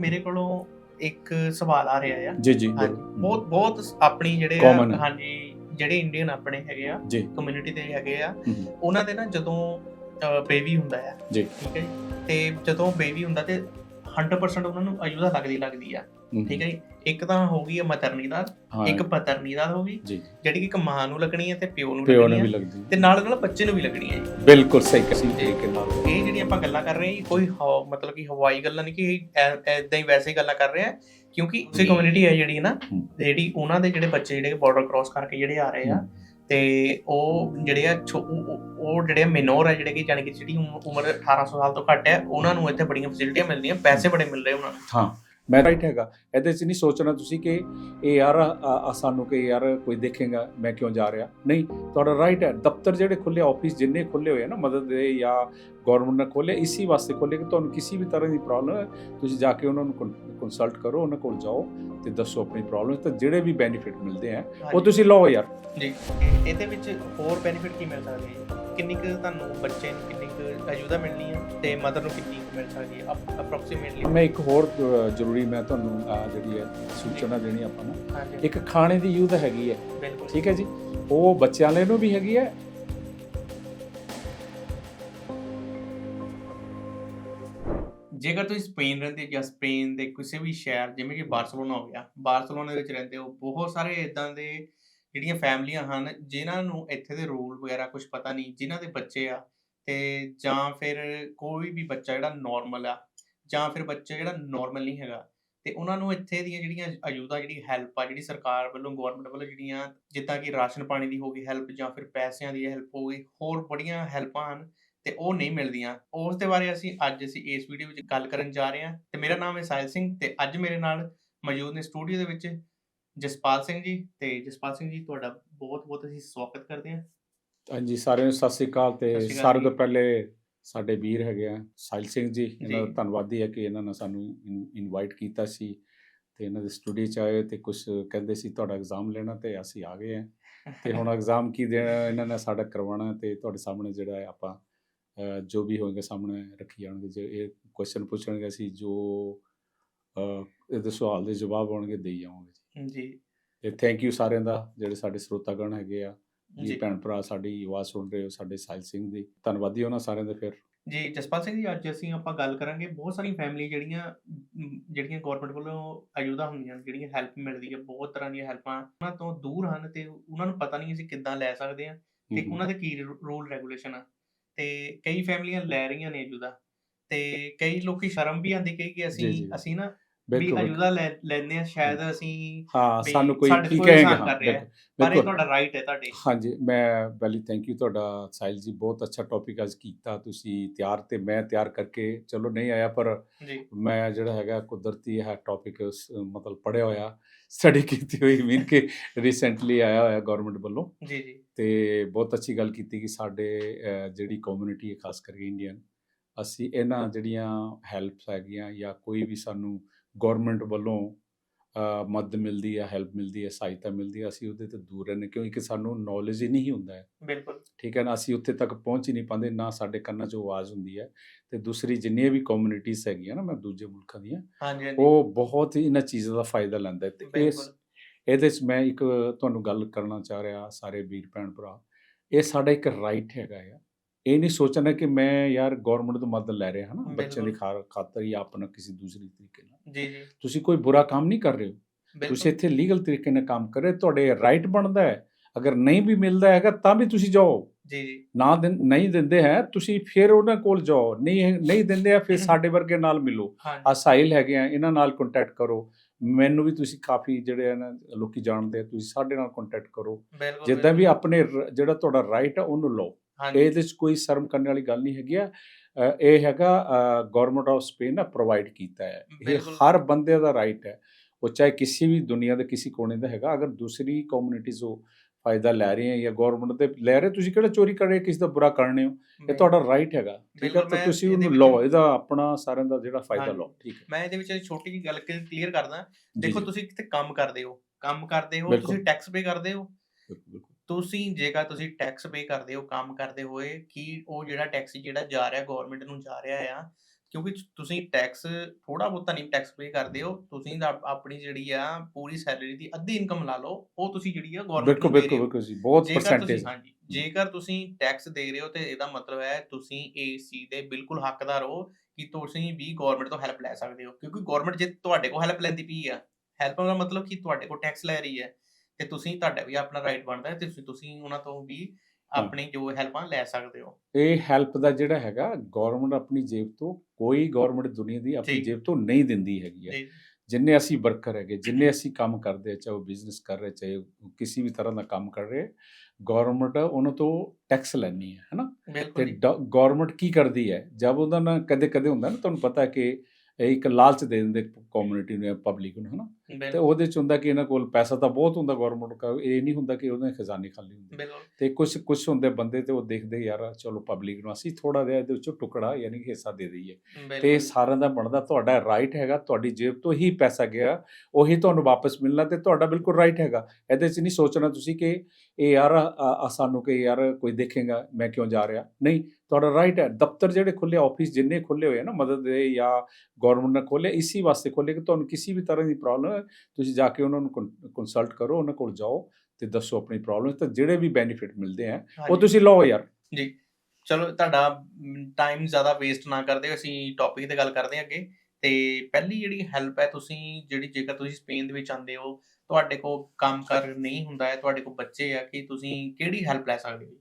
ਮੇਰੇ ਕੋਲੋਂ ਇੱਕ ਸਵਾਲ ਆ ਰਿਹਾ ਆ। ਜੀ ਜੀ। ਬਹੁਤ ਬਹੁਤ ਆਪਣੀ ਜਿਹੜੇ। ਹਾਂਜੀ ਜਿਹੜੇ ਇੰਡੀਅਨ ਆਪਣੇ ਹੈਗੇ ਆ ਕਮਿਊਨਿਟੀ ਦੇ ਹੈਗੇ ਆ ਉਹਨਾਂ ਦੇ ਨਾ ਜਦੋਂ ਬੇਬੀ ਹੁੰਦਾ ਆ ਜੀ। ਠੀਕ ਹੈ ਤੇ ਜਦੋਂ ਬੇਬੀ ਹੁੰਦਾ ਤੇ 100% ਉਹਨਾਂ ਨੂੰ ਅਯੁਦਾ ਲੱਗਦੀ ਲੱਗਦੀ ਆ। ਠੀਕ ਹੈ ਇੱਕ ਤਾਂ ਹੋ ਗਈ ਹੈ ਮਤਰਨੀ ਦਾ ਹਾਂ। ਇੱਕ ਪਤਰਨੀ ਦਾ ਹੋ ਗਈ। ਜਿਹੜੀ ਕਿ ਇੱਕ ਮਾਂ ਨੂੰ ਲੱਗਣੀ ਹੈ ਤੇ ਪਿਓ ਨੂੰ ਲੱਗਣੀ ਹੈ ਤੇ ਨਾਲ ਨਾਲ ਬੱਚੇ ਨੂੰ ਵੀ ਲੱਗਣੀ ਹੈ ਬਿਲਕੁਲ ਸਹੀ ਕਿਸੇ ਤਰੀਕੇ ਨਾਲ ਇਹ ਜਿਹੜੀ ਆਪਾਂ ਗੱਲਾਂ ਕਰ ਰਹੇ ਹਾਂ ਕੋਈ ਮਤਲਬ ਕਿ ਹਵਾਈ ਗੱਲਾਂ ਨਹੀਂ ਕਿ ਐਦਾਂ ਹੀ ਵੈਸੇ ਹੀ ਗੱਲਾਂ ਕਰ ਰਹੇ ਆ ਕਿਉਂਕਿ ਉਸੇ ਕਮਿਊਨਿਟੀ ਹੈ ਜਿਹੜੀ ਨਾ। ਜਿਹੜੀ ਉਹਨਾਂ ਦੇ ਜਿਹੜੇ ਬੱਚੇ ਜਿਹੜੇ ਬਾਰਡਰ ਕ੍ਰਾਸ ਕਰਕੇ ਜਿਹੜੇ ਆ ਰਹੇ ਆ ਤੇ ਉਹ ਜਿਹੜੇ ਆ ਉਹ- ਜਿਹੜੇ ਮਿਨੋਰ ਹੈ ਜਿਹੜੇ ਕਿ ਜਾਨੀ ਕਿ ਜਿਹੜੀ ਉਮ- ਉਮਰ 1800 ਸਾਲ ਤੋਂ ਘੱਟ ਹੈ ਉਹਨਾਂ ਨੂੰ ਇੱਥੇ ਬੜੀਆਂ ਫੈਸਿਲਿਟੀਆਂ ਮਿਲਦੀਆਂ ਪੈਸੇ ਬੜੇ ਮਿਲ ਰਹੇ ਉਹਨਾਂ ਨੂੰ। ਹਾਂ। ਮੈਂ ਰਾਈਟ ਹੈਗਾ। ਇਹਦੇ 'ਚ ਨਹੀਂ ਸੋਚਣਾ ਤੁਸੀਂ ਕਿ ਇਹ ਯਾਰ ਸਾਨੂੰ ਕਿ ਯਾਰ ਕੋਈ ਦੇਖੇਗਾ ਮੈਂ ਕਿਉਂ ਜਾ ਰਿਹਾ? ਨਹੀਂ ਤੁਹਾਡਾ ਰਾਈਟ ਹੈ। ਦਫ਼ਤਰ ਜਿਹੜੇ ਖੁੱਲੇ ਆਫਿਸ ਜਿੰਨੇ ਖੁੱਲੇ ਹੋਏ ਨਾ ਮਦਦ ਦੇ ਜਾਂ ਗਵਰਨਮੈਂਟ ਨੇ ਖੋਲੇ ਇਸੀ ਵਾਸਤੇ ਖੋਲੇ ਕਿ ਤੁਹਾਨੂੰ ਕਿਸੇ ਵੀ ਤਰ੍ਹਾਂ ਦੀ ਪ੍ਰੋਬਲਮ ਹੈ ਤੁਸੀਂ ਜਾ ਕੇ ਉਹਨਾਂ ਨੂੰ ਕੰਸਲਟ ਕਰੋ ਉਹਨਾਂ ਕੋਲ ਜਾਓ ਤੇ ਦੱਸੋ ਆਪਣੀ ਪ੍ਰੋਬਲਮ ਤਾਂ ਜਿਹੜੇ ਵੀ ਬੈਨੀਫਿਟ ਮਿਲਦੇ ਆ ਉਹ। ਤੁਸੀਂ ਲਓ ਯਾਰ। ਜੀ। ਇਹ- ਇਹਦੇ ਵਿੱਚ ਹੋਰ ਬੈਨੀਫਿਟ ਕੀ ਮਿਲ ਸਕਦੀ? ਕਿੰਨੀ ਕੁ ਤੁਹਾਨੂੰ ਬੱਚੇ ਨੂੰ ਅਯੁਦਾ ਮਿਲਣੀ ਹੈ ਤੇ ਮਦਰ ਨੂੰ ਕਿੰਨੀ ਮਿਲ ਸਕਦੀ ਹੈ ਅਪਰੋਕਸੀਮੇਟਲੀ ਮੈਂ ਇੱਕ ਹੋਰ ਜ਼ਰੂਰੀ ਮੈਂ ਤੁਹਾਨੂੰ ਅ, ਜਿਹੜੀ ਹੈ ਸੂਚਨਾ ਦੇਣੀ ਆਪਾਂ ਨੂੰ। ਹਾਂਜੀ। ਇੱਕ ਖਾਣੇ ਦੀ ਯੂਥ ਹੈਗੀ ਹੈ। ਬਿਲਕੁਲ। ਠੀਕ ਹੈ ਜੀ? ਉਹ ਬੱਚਿਆਂ ਲਈ ਨੂੰ ਵੀ ਹੈਗੀ ਹੈ। ਜੇਕਰ ਤੁਸੀਂ ਸਪੇਨ ਰਹਿੰਦੇ ਜਾਂ ਸਪੇਨ ਦੇ ਕਿਸੇ ਵੀ ਸ਼ਹਿਰ ਜਿਵੇਂ ਕਿ ਬਾਰਸਲੋਨਾ ਹੋ ਗਿਆ ਬਾਰਸਲੋਨਾ ਦੇ ਵਿੱਚ ਰਹਿੰਦੇ ਹੋ ਬਹੁਤ ਸਾਰੇ ਇਦਾਂ ਦੇ ਜਿਹੜੀਆਂ ਫੈਮਲੀਆਂ ਹਨ ਜਿਨ੍ਹਾਂ ਨੂੰ ਇੱਥੇ ਦੇ ਰੂਲ ਵਗੈਰਾ ਕੁਝ ਪਤਾ ਨਹੀਂ ਜਿਨ੍ਹਾਂ ਦੇ ਬੱਚੇ ਆ ਤੇ ਜਾਂ ਫਿਰ ਕੋਈ ਵੀ ਬੱਚਾ ਜਿਹੜਾ ਨਾਰਮਲ ਆ, ਜਾਂ ਫਿਰ ਬੱਚਾ ਜਿਹੜਾ ਨਾਰਮਲ ਨਹੀਂ ਹੈਗਾ, ਤੇ ਉਹਨਾਂ ਨੂੰ ਇੱਥੇ ਦੀਆਂ ਜਿਹੜੀਆਂ ਅਯੁਦਾ ਜਿਹੜੀ ਹੈਲਪ ਆ, ਜਿਹੜੀ ਸਰਕਾਰ ਵੱਲੋਂ ਗਵਰਨਮੈਂਟ ਵੱਲੋਂ ਜਿਹੜੀਆਂ ਜਿੱਦਾਂ ਕਿ ਰਾਸ਼ਨ ਪਾਣੀ ਦੀ ਹੋ ਗਈ ਹੈਲਪ ਜਾਂ ਫਿਰ ਪੈਸਿਆਂ ਦੀ ਹੈਲਪ ਹੋ ਗਈ, ਹੋਰ ਬੜੀਆਂ ਹੈਲਪਾਂ ਹਨ ਤੇ ਉਹ ਨਹੀਂ ਮਿਲਦੀਆਂ। ਉਸ ਦੇ ਬਾਰੇ ਅਸੀਂ ਅੱਜ ਅਸੀਂ ਇਸ ਵੀਡੀਓ ਵਿੱਚ ਗੱਲ ਕਰਨ ਜਾ ਰਹੇ ਹਾਂ ਤੇ ਮੇਰਾ ਨਾਮ ਹੈ ਸਾਹਿਲ ਸਿੰਘ ਤੇ ਅੱਜ ਮੇਰੇ ਨਾਲ ਮੌਜੂਦ ਨੇ ਸਟੂਡੀਓ ਦੇ ਵਿੱਚ ਜਸਪਾਲ ਸਿੰਘ ਜੀ ਤੇ ਜਸਪਾਲ ਸਿੰਘ ਜੀ, ਤੁਹਾਡਾ ਬਹੁਤ ਬਹੁਤ ਅਸੀਂ ਸਵਾਗਤ ਕਰਦੇ ਹਾਂ। ਹਾਂਜੀ ਸਾਰਿਆਂ ਨੂੰ ਸਤਿ ਸ੍ਰੀ ਅਕਾਲ ਤੇ ਸਤਿ ਸ੍ਰੀ ਅਕਾਲ ਸਾਰਿਆਂ ਜੀ। ਤੋਂ ਪਹਿਲੇ ਸਾਡੇ ਵੀਰ ਹੈਗੇ ਆ ਸਾਹਿਲ ਸਿੰਘ ਜੀ ਇਹਨਾਂ ਦਾ ਜੀ। ਧੰਨਵਾਦੀ ਹੈ ਕਿ ਇਹਨਾਂ ਨੇ ਸਾਨੂੰ ਇਨਵਾਈਟ ਕੀਤਾ ਸੀ ਤੇ ਇਹਨਾਂ ਦੇ ਸਟੂਡੀਓ ਚ ਆਏ ਤੇ ਕੁਝ ਕਹਿੰਦੇ ਸੀ ਤੁਹਾਡਾ ਐਗਜ਼ਾਮ ਲੈਣਾ ਤੇ ਅਸੀਂ ਆ ਗਏ ਆ ਤੇ ਹੁਣ ਐਗਜ਼ਾਮ ਕੀ ਦੇਣਾ ਇਹਨਾਂ ਨੇ ਸਾਡਾ ਕਰਵਾਉਣਾ ਤੇ ਤੁਹਾਡੇ ਸਾਹਮਣੇ ਜਿਹੜਾ ਹੈ ਆਪਾਂ ਅਹ, ਜੋ ਵੀ ਹੋਏਗਾ ਸਾਹਮਣੇ ਰੱਖੀ ਜਾਣਗੇ ਜੇ ਇਹ ਕੁਐਸਚਨ ਪੁੱਛਣਗੇ ਅਸੀਂ ਜੋ ਅਹ, ਇਹਦੇ ਸਵਾਲ ਦੇ ਜਵਾਬ ਹੋਣਗੇ ਦੇਈ ਜਾਵਾਂਗੇ ਜੀ ਜੀ ਤੇ ਥੈਂਕ ਯੂ ਸਾਰਿਆਂ ਦਾ ਜਿਹੜੇ ਸਾਡੇ ਸਰੋਤਾਗਣ ਹੈਗੇ ਆ ਜੀ ਭੈਣ ਭਰਾ ਸਾਡੀ ਆਵਾਜ਼ ਸੁਣ ਰਹੇ ਹੋ ਸਾਡੇ ਸਾਹਿਲ ਸਿੰਘ ਦੀ। ਧੰਨਵਾਦੀ ਉਹਨਾਂ ਸਾਰਿਆਂ ਦੇ ਫਿਰ। ਜੀ ਜਸਪਾਲ ਸਿੰਘ ਜੀ ਅੱਜ ਅਸੀਂ ਆਪਾਂ ਗੱਲ ਕਰਾਂਗੇ ਬਹੁਤ ਸਾਰੀਆਂ ਫੈਮਿਲੀ ਜਿਹੜੀਆਂ ਜਿਹੜੀਆਂ ਗਵਰਨਮੈਂਟ ਵੱਲੋਂ ਅਯੁਦਾ ਹੁੰਦੀਆਂ ਜਿਹੜੀਆਂ ਹੈਲਪ ਮਿਲਦੀ ਹੈ ਬਹੁਤ ਤਰ੍ਹਾਂ ਦੀਆਂ ਹੈਲਪਾਂ ਉਹਨਾਂ ਤੋਂ ਦੂਰ ਹਨ ਤੇ ਉਹਨਾਂ ਨੂੰ ਪਤਾ ਨਹੀਂ ਅਸੀਂ ਕਿੱਦਾਂ ਲੈ ਸਕਦੇ ਹਾਂ ਤੇ ਉਹਨਾਂ ਦੇ ਕੀ ਰੂਲ ਰੈਗੂਲੇਸ਼ਨ ਆ। ਤੇ ਕਈ ਫੈਮਲੀਆਂ ਲੈ ਰਹੀਆਂ ਨੇ ਅਯੁਦਾ ਤੇ ਕਈ ਲੋਕੀ ਸ਼ਰਮ ਵੀ ਆਂਦੀ ਕਹੀ ਕਿ ਅਸੀਂ। ਅਸੀਂ ਨਾ ਵੀ ਬਿਲਕੁਲ ਬਿਲਕੁਲ। ਅਯੁਦਾ ਲੈ ਲੈਂਦੇ ਆ ਸ਼ਾਇਦ ਅਸੀਂ ਹਾਂ ਸਾਨੂੰ ਕੋਈ ਕੀ ਕਹੇਗਾ? ਪਰ ਇਹ ਤੁਹਾਡਾ ਰਾਈਟ ਹੈ ਤੁਹਾਡੇ। ਹਾਂਜੀ ਮੈਂ ਵੈਲੀ ਥੈਂਕ ਯੂ ਤੁਹਾਡਾ ਸਾਹਿਲ ਜੀ ਬਹੁਤ ਅੱਛਾ ਟੌਪਿਕ ਅੱਜ ਕੀਤਾ ਤੁਸੀਂ ਤਿਆਰ ਤੇ ਮੈਂ ਤਿਆਰ ਕਰਕੇ ਚਲੋ ਨਹੀਂ ਆਇਆ ਪਰ ਮੈਂ ਜਿਹੜਾ ਹੈਗਾ ਕੁਦਰਤੀ ਇਹ ਟੌਪਿਕ ਮਤਲਬ ਪੜਿਆ ਹੋਇਆ ਸਟੱਡੀ ਕੀਤੀ ਹੋਈ ਮੀਨ ਕਿ ਰੀਸੈਂਟਲੀ ਆਇਆ ਹੋਇਆ ਗਵਰਨਮੈਂਟ ਵੱਲੋਂ। ਜੀ ਜੀ। ਤੇ ਬਹੁਤ ਅੱਛੀ ਗੱਲ ਕੀਤੀ ਕਿ ਸਾਡੇ ਜਿਹੜੀ ਕਮਿਊਨਿਟੀ ਹੈ ਖਾਸ ਕਰਕੇ ਇੰਡੀਅਨ ਅਸੀਂ ਇਹਨਾਂ ਜਿਹੜੀਆਂ ਹੈਲਪਸ ਹੈਗੀਆਂ ਜਾਂ ਕੋਈ ਵੀ ਸਾਨੂੰ ਗਵਰਨਮੈਂਟ ਵੱਲੋਂ ਮਦਦ ਮਿਲਦੀ ਹੈ ਹੈਲਪ ਮਿਲਦੀ ਹੈ ਸਹਾਇਤਾ ਮਿਲਦੀ ਹੈ ਅਸੀਂ ਉਹਦੇ ਤੋਂ ਦੂਰ ਰਹਿੰਦੇ ਕਿਉਂਕਿ ਸਾਨੂੰ ਨੌਲੇਜ ਹੀ ਨਹੀਂ ਹੁੰਦਾ ਹੈ। ਬਿਲਕੁਲ। ਠੀਕ ਹੈ ਨਾ ਅਸੀਂ ਉੱਥੇ ਤੱਕ ਪਹੁੰਚ ਹੀ ਨਹੀਂ ਪਾਉਂਦੇ ਨਾ ਸਾਡੇ ਕੰਨਾਂ 'ਚ ਆਵਾਜ਼ ਹੁੰਦੀ ਹੈ। ਤੇ ਦੂਸਰੀ ਜਿੰਨੀਆਂ ਵੀ ਕਮਿਊਨਿਟੀਆਂ ਹੈਗੀਆਂ ਨਾ ਮੈਂ ਦੂਜੇ ਮੁਲਕਾਂ ਦੀਆਂ ਉਹ ਬਹੁਤ ਹੀ ਇਹਨਾਂ ਚੀਜ਼ਾਂ ਦਾ ਫਾਇਦਾ ਲੈਂਦਾ ਹੈ। ਤੇ ਇਸ ਇਹਦੇ 'ਚ ਮੈਂ ਇੱਕ ਤੁਹਾਨੂੰ ਗੱਲ ਕਰਨਾ ਚਾਹ ਰਿਹਾ ਸਾਰੇ ਵੀਰ ਭੈਣ ਭਰਾ ਇਹ ਸਾਡਾ ਇੱਕ ਰਾਈਟ ਹੈਗਾ ਆ। ਇਹ ਨਹੀਂ ਸੋਚਣਾ ਕਿ ਮੈਂ ਯਾਰ ਗਵਰਨਮੈਂਟ ਤੋਂ ਮਦਦ ਲੈ ਰਿਹਾ ਹਾਂ ਨਾ ਬੱਚਿਆਂ ਦੀ ਖਾਤਰ ਜਾਂ ਆਪਣਾ ਕਿਸੇ ਦੂਸਰੀ ਤਰੀਕੇ ਨਾਲ। ਜੀ ਜੀ। ਤੁਸੀਂ ਕੋਈ ਬੁਰਾ ਕੰਮ ਨਹੀਂ ਕਰ ਰਹੇ ਹੋ। ਤੁਸੀਂ ਇੱਥੇ ਲੀਗਲ ਤਰੀਕੇ ਨਾਲ ਕੰਮ ਕਰ ਰਹੇ ਤੁਹਾਡੇ ਰਾਈਟ ਬਣਦਾ ਹੈ। ਅਗਰ ਨਹੀਂ ਵੀ ਮਿਲਦਾ ਹੈਗਾ ਤਾਂ ਵੀ ਤੁਸੀਂ ਜਾਓ। ਜੀ ਜੀ। ਨਾ ਨਹੀਂ ਦਿੰਦੇ ਹੈ ਤੁਸੀਂ ਫਿਰ ਉਹਨਾਂ ਕੋਲ ਜਾਓ। ਨਹੀਂ ਨਹੀਂ ਦਿੰਦੇ ਆ ਫਿਰ ਸਾਡੇ ਵਰਗੇ ਨਾਲ ਮਿਲੋ। ਆ ਸਾਹਿਲ ਹੈਗੇ ਆ ਇਹਨਾਂ ਨਾਲ ਕੰਟੈਕਟ ਕਰੋ। ਮੈਨੂੰ ਵੀ ਤੁਸੀਂ ਕਾਫੀ ਜਿਹੜੇ ਆ ਨਾ ਲੋਕੀ ਜਾਣਦੇ ਆ ਤੁਸੀਂ ਸਾਡੇ ਨਾਲ ਕੰਟੈਕਟ ਕਰੋ। ਜਿੱਦਾਂ ਵੀ ਆਪਣੇ ਜਿਹੜਾ ਤੁਹਾਡਾ ਰਾਈਟ ਆ ਉਹਨੂੰ ਲਓ। ਇਹਦੇ ਵਿੱਚ ਕੋਈ ਸ਼ਰਮ ਕਰਨ ਵਾਲੀ ਗੱਲ ਨਹੀਂ ਹੈਗੀ ਆ। ਇਹ ਹੈਗਾ ਗਵਰਨਮੈਂਟ ਆਫ ਸਪੇਨ ਨੇ ਪ੍ਰੋਵਾਈਡ ਕੀਤਾ ਹੈ। ਇਹ। ਹਰ ਬੰਦੇ ਦਾ ਰਾਈਟ ਹੈ। ਉਹ ਚਾਹੇ ਕਿਸੇ ਵੀ ਦੁਨੀਆ ਦੇ ਕਿਸੇ ਕੋਨੇ ਦਾ ਹੈਗਾ ਅਗਰ ਦੂਸਰੀ ਕਮਿਊਨਿਟੀਜ਼ ਉਹ ਫਾਇਦਾ ਲੈ ਰਹੇ ਹੈ ਜਾਂ ਗਵਰਨਮੈਂਟ ਦੇ ਲੈ ਰਹੇ ਤੁਸੀਂ ਕਿਹੜਾ ਚੋਰੀ ਕਰ ਰਹੇ ਕਿਸੇ ਦਾ ਬੁਰਾ ਕਰਨੇ ਹੋ? ਇਹ ਤੁਹਾਡਾ ਰਾਈਟ ਹੈਗਾ। ਠੀਕ ਹੈ ਤਾਂ ਤੁਸੀਂ ਉਹਨੂੰ ਲਓ ਇਹਦਾ ਆਪਣਾ ਸਾਰਿਆਂ ਦਾ ਜਿਹੜਾ ਫਾਇਦਾ। ਲਓ। ਠੀਕ ਹੈ। ਮੈਂ ਇਹਦੇ ਵਿੱਚ ਛੋਟੀ ਜਿਹੀ ਗੱਲ ਕਲੀਅਰ ਕਰਦਾ। ਜੀ, ਦੇਖੋ ਜੀ, ਤੁਸੀਂ ਕਿਤੇ ਕੰਮ ਕਰਦੇ ਹੋ। ਕੰਮ ਕਰਦੇ ਹੋ। ਤੁਸੀਂ ਟੈਕਸ ਪੇ ਕਰਦੇ ਹੋ। ਤੁਸੀਂ ਜੇਕਰ ਤੁਸੀਂ ਟੈਕਸ ਪੇ ਕਰਦੇ ਹੋ ਕੰਮ ਕਰਦੇ ਹੋਏ ਕੀ ਉਹ ਜਿਹੜਾ ਟੈਕਸ ਜਿਹੜਾ ਜਾ ਰਿਹਾ ਗਵਰਨਮੈਂਟ ਨੂੰ ਜਾ ਰਿਹਾ ਆ ਕਿਉਂਕਿ ਤੁਸੀਂ ਟੈਕਸ ਥੋੜਾ ਬਹੁਤਾ ਨਹੀਂ ਟੈਕਸ ਪੇ ਕਰਦੇ ਹੋ ਤੁਸੀਂ ਆਪਣੀ ਜਿਹੜੀ ਆ ਪੂਰੀ ਸੈਲਰੀ ਦੀ ਅੱਧੀ ਇਨਕਮ ਲਾ ਲਓ ਉਹ ਤੁਸੀਂ ਜਿਹੜੀ ਆ ਗਵਰਨਮੈਂਟ ਬਿਲਕੁਲ ਬਿਲਕੁਲ ਜੀ ਬਹੁਤ ਪਰਸੈਂਟੇਜ ਹਾਂਜੀ ਜੇਕਰ ਤੁਸੀਂ ਟੈਕਸ ਦੇ ਰਹੇ ਹੋ ਤੇ ਇਹਦਾ ਮਤਲਬ ਹੈ ਤੁਸੀਂ ਚੀਜ਼ ਦੇ ਬਿਲਕੁਲ ਹੱਕਦਾਰ ਹੋ ਕਿ ਤੁਸੀਂ ਵੀ ਗਵਰਨਮੈਂਟ ਤੋਂ ਹੈਲਪ ਲੈ ਸਕਦੇ ਹੋ ਕਿਉਂਕਿ ਗਵਰਨਮੈਂਟ ਜੇ ਤੁਹਾਡੇ ਕੋਲ ਹੈਲਪ ਲੈਂਦੀ ਪਈ ਆ ਹੈਲਪ ਦਾ ਮਤਲਬ ਕਿ ਤੁਹਾਡੇ ਕੋਲ ਟੈਕਸ ਲੈ ਰਹੀ ਹੈ। ਤੇ ਤੁਸੀਂ ਤੁਹਾਡਾ ਵੀ ਆਪਣਾ ਰਾਈਟ ਬਣਦਾ ਹੈ ਤੇ ਤੁਸੀਂ ਤੁਸੀਂ ਉਹਨਾਂ ਤੋਂ ਵੀ ਆਪਣੀ ਜੋ ਹੈਲਪਾਂ ਲੈ ਸਕਦੇ ਹੋ। ਇਹ ਹੈਲਪ ਦਾ ਜਿਹੜਾ ਹੈਗਾ ਗਵਰਨਮੈਂਟ ਆਪਣੀ ਜੇਬ ਤੋਂ ਕੋਈ ਗਵਰਨਮੈਂਟ ਦੁਨੀਆ ਦੀ ਆਪਣੀ। ਜੇਬ ਤੋਂ ਨਹੀਂ ਦਿੰਦੀ ਹੈਗੀ ਹੈ। ਜਿੰਨੇ ਅਸੀਂ ਵਰਕਰ ਹੈਗੇ ਜਿੰਨੇ ਅਸੀਂ ਕੰਮ ਕਰਦੇ ਹਾਂ, ਚਾਹੇ ਉਹ ਬਿਜ਼ਨਸ ਕਰ ਰਹੇ ਚਾਹੇ ਕਿਸੇ ਵੀ ਤਰ੍ਹਾਂ ਦਾ ਕੰਮ ਕਰ ਰਹੇ ਗਵਰਨਮੈਂਟ ਉਹਨਾਂ ਤੋਂ ਟੈਕਸ ਲੈਣੀ ਹੈ ਹੈਨਾ? ਤੇ ਗਵਰਨਮੈਂਟ ਕੀ ਕਰਦੀ ਹੈ? ਜਦ ਉਹਦਾ ਨਾ ਕਦੇ ਕਦੇ ਹੁੰਦਾ ਨਾ ਤੁਹਾਨੂੰ ਪਤਾ ਕਿ ਇੱਕ ਲਾਲਚ ਦੇ ਦਿੰਦੇ ਕਮਿਊਨਿਟੀ ਨੂੰ ਪਬਲਿਕ ਨੂੰ ਹਨਾ? ਤੇ ਉਹਦੇ ਚ ਹੁੰਦਾ ਕਿ ਇਹਨਾਂ ਕੋਲ ਪੈਸਾ ਤਾਂ ਬਹੁਤ ਹੁੰਦਾ ਗਵਰਨਮੈਂਟ ਕੋਲ ਇਹ ਨਹੀਂ ਹੁੰਦਾ ਕਿ ਉਹਦੇ ਖਜ਼ਾਨੇ ਖਾਲੀ ਹੁੰਦੇ। ਤੇ ਕੁਝ ਕੁਝ ਹੁੰਦੇ ਬੰਦੇ ਤੇ ਉਹ ਦੇਖਦੇ ਯਾਰ ਚਲੋ ਪਬਲਿਕ ਨੂੰ ਅਸੀਂ ਥੋੜਾ ਜਿਹਾ ਇਹਦੇ ਵਿੱਚੋਂ ਟੁਕੜਾ ਯਾਨੀ ਕਿ ਹਿੱਸਾ ਦੇ ਦਈਏ। ਤੇ ਸਾਰਿਆਂ ਦਾ ਬਣਦਾ ਤੁਹਾਡਾ ਰਾਈਟ ਹੈਗਾ ਤੁਹਾਡੀ ਜੇਬ ਤੋਂ ਹੀ ਪੈਸਾ ਗਿਆ ਉਹੀ ਤੁਹਾਨੂੰ ਵਾਪਸ ਮਿਲਣਾ ਤੇ ਤੁਹਾਡਾ ਬਿਲਕੁਲ ਰਾਈਟ ਹੈਗਾ। ਇਹਦੇ 'ਚ ਨਹੀਂ ਸੋਚਣਾ ਤੁਸੀਂ ਕਿ ਇਹ ਯਾਰ ਸਾਨੂੰ ਕਿ ਯਾਰ ਕੋਈ ਦੇਖੇਗਾ ਮੈਂ ਕਿਉਂ ਜਾ ਰਿਹਾ? ਨਹੀਂ ਤੁਹਾਡਾ ਰਾਈਟ ਹੈ। ਦਫ਼ਤਰ ਜਿਹੜੇ ਖੁੱਲੇ ਆਫਿਸ ਜਿੰਨੇ ਖੁੱਲੇ ਹੋਏ ਨਾ ਮਦਦ ਦੇ ਜਾਂ ਗਵਰਨਮੈਂਟ ਨੇ ਖੋਲੇ ਇਸੀ ਵਾਸਤੇ ਖੋਲੇ ਕਿ ਤੁਹਾਨੂੰ ਕਿਸੇ ਵੀ ਤਰ੍ਹਾਂ ਦੀ ਪ੍ਰੋਬਲਮ ਹੈ ਤੁਸੀਂ ਜਾ ਕੇ ਉਹਨਾਂ ਨੂੰ ਕੰਸਲਟ ਕਰੋ ਉਹਨਾਂ ਕੋਲ ਜਾਓ ਤੇ ਦੱਸੋ ਆਪਣੀ ਪ੍ਰੋਬਲਮ ਤਾਂ ਜਿਹੜੇ ਵੀ ਬੈਨੀਫਿਟ ਮਿਲਦੇ ਆ ਉਹ। ਤੁਸੀਂ ਲਓ ਯਾਰ। ਜੀ। ਚਲੋ ਤੁਹਾਡਾ ਟਾਈਮ ਜ਼ਿਆਦਾ ਵੇਸਟ ਨਾ ਕਰਦੇ ਅਸੀਂ ਟੌਪਿਕ ਤੇ ਗੱਲ ਕਰਦੇ ਹਾਂ ਅੱਗੇ। ਤੇ ਪਹਿਲੀ ਜਿਹੜੀ ਹੈਲਪ ਹੈ ਤੁਸੀਂ ਜਿਹੜੀ ਜੇਕਰ ਤੁਸੀਂ ਸਪੇਨ ਦੇ ਵਿੱਚ ਆਉਂਦੇ ਹੋ ਤੁਹਾਡੇ ਕੋਲ ਕੰਮ ਕਰ ਨਹੀਂ ਹੁੰਦਾ ਹੈ ਤੁਹਾਡੇ ਕੋਲ ਬੱਚੇ ਆ ਕਿ ਤੁਸੀਂ ਕਿਹੜੀ ਹੈਲਪ ਲੈ ਸਕਦੇ ਹੋ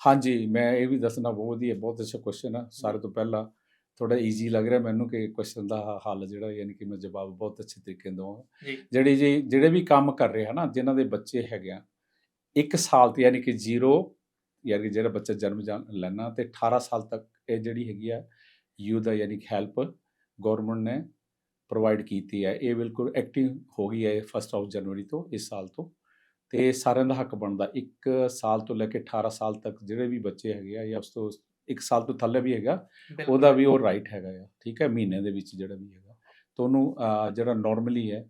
ਹਾਂਜੀ ਮੈਂ ਇਹ ਵੀ ਦੱਸਣਾ ਬਹੁਤ ਵਧੀਆ ਬਹੁਤ ਅੱਛਾ ਕੁਐਸਚਨ ਆ। ਸਾਰੇ ਤੋਂ ਪਹਿਲਾਂ ਥੋੜਾ ਈਜ਼ੀ ਲੱਗ ਰਿਹਾ ਮੈਨੂੰ ਕਿ ਕੁਐਸਚਨ ਦਾ ਹੱਲ ਜਿਹੜਾ ਯਾਨੀ ਕਿ ਮੈਂ ਜਵਾਬ ਬਹੁਤ ਅੱਛੇ ਤਰੀਕੇ ਨਾਲ ਦਵਾਂਗਾ। ਜਿਹੜੇ ਜੀ ਜਿਹੜੇ ਵੀ ਕੰਮ ਕਰ ਰਹੇ ਹਨਾ ਜਿਨ੍ਹਾਂ ਦੇ ਬੱਚੇ ਹੈਗੇ ਆ ਇੱਕ ਸਾਲ ਤੋਂ ਯਾਨੀ ਕਿ ਜ਼ੀਰੋ ਯਾਨੀ ਕਿ ਜਿਹੜਾ ਬੱਚਾ ਜਨਮ ਲੈਣਾ ਤੇ 18 ਸਾਲ ਤੱਕ ਇਹ ਜਿਹੜੀ ਹੈਗੀ ਆ ਯੂ ਦਾ ਯਾਨੀ ਕਿ ਹੈਲਪ ਗਵਰਨਮੈਂਟ ਨੇ ਪ੍ਰੋਵਾਈਡ ਕੀਤੀ ਹੈ। ਇਹ ਬਿਲਕੁਲ ਐਕਟਿਵ ਹੋ ਗਈ ਹੈ 1 ਆਫ ਜਨਵਰੀ ਤੋਂ ਇਸ ਸਾਲ ਤੋਂ। ਤੇ ਸਾਰਿਆਂ ਦਾ ਹੱਕ ਬਣਦਾ। ਇੱਕ ਸਾਲ ਤੋਂ ਲੈ ਕੇ 18 ਸਾਲ ਤੱਕ ਜਿਹੜੇ ਵੀ ਬੱਚੇ ਹੈਗੇ ਆ ਜਾਂ ਉਸ ਤੋਂ ਇੱਕ ਸਾਲ ਤੋਂ ਥੱਲੇ ਵੀ ਹੈਗਾ ਉਹਦਾ ਵੀ ਉਹ ਰਾਈਟ ਹੈਗਾ ਆ। ਠੀਕ ਹੈ? ਮਹੀਨੇ ਦੇ ਵਿੱਚ ਜਿਹੜਾ ਵੀ ਹੈਗਾ। ਤਾਂ ਉਹਨੂੰ ਜਿਹੜਾ ਨਾਰਮਲੀ ਹੈ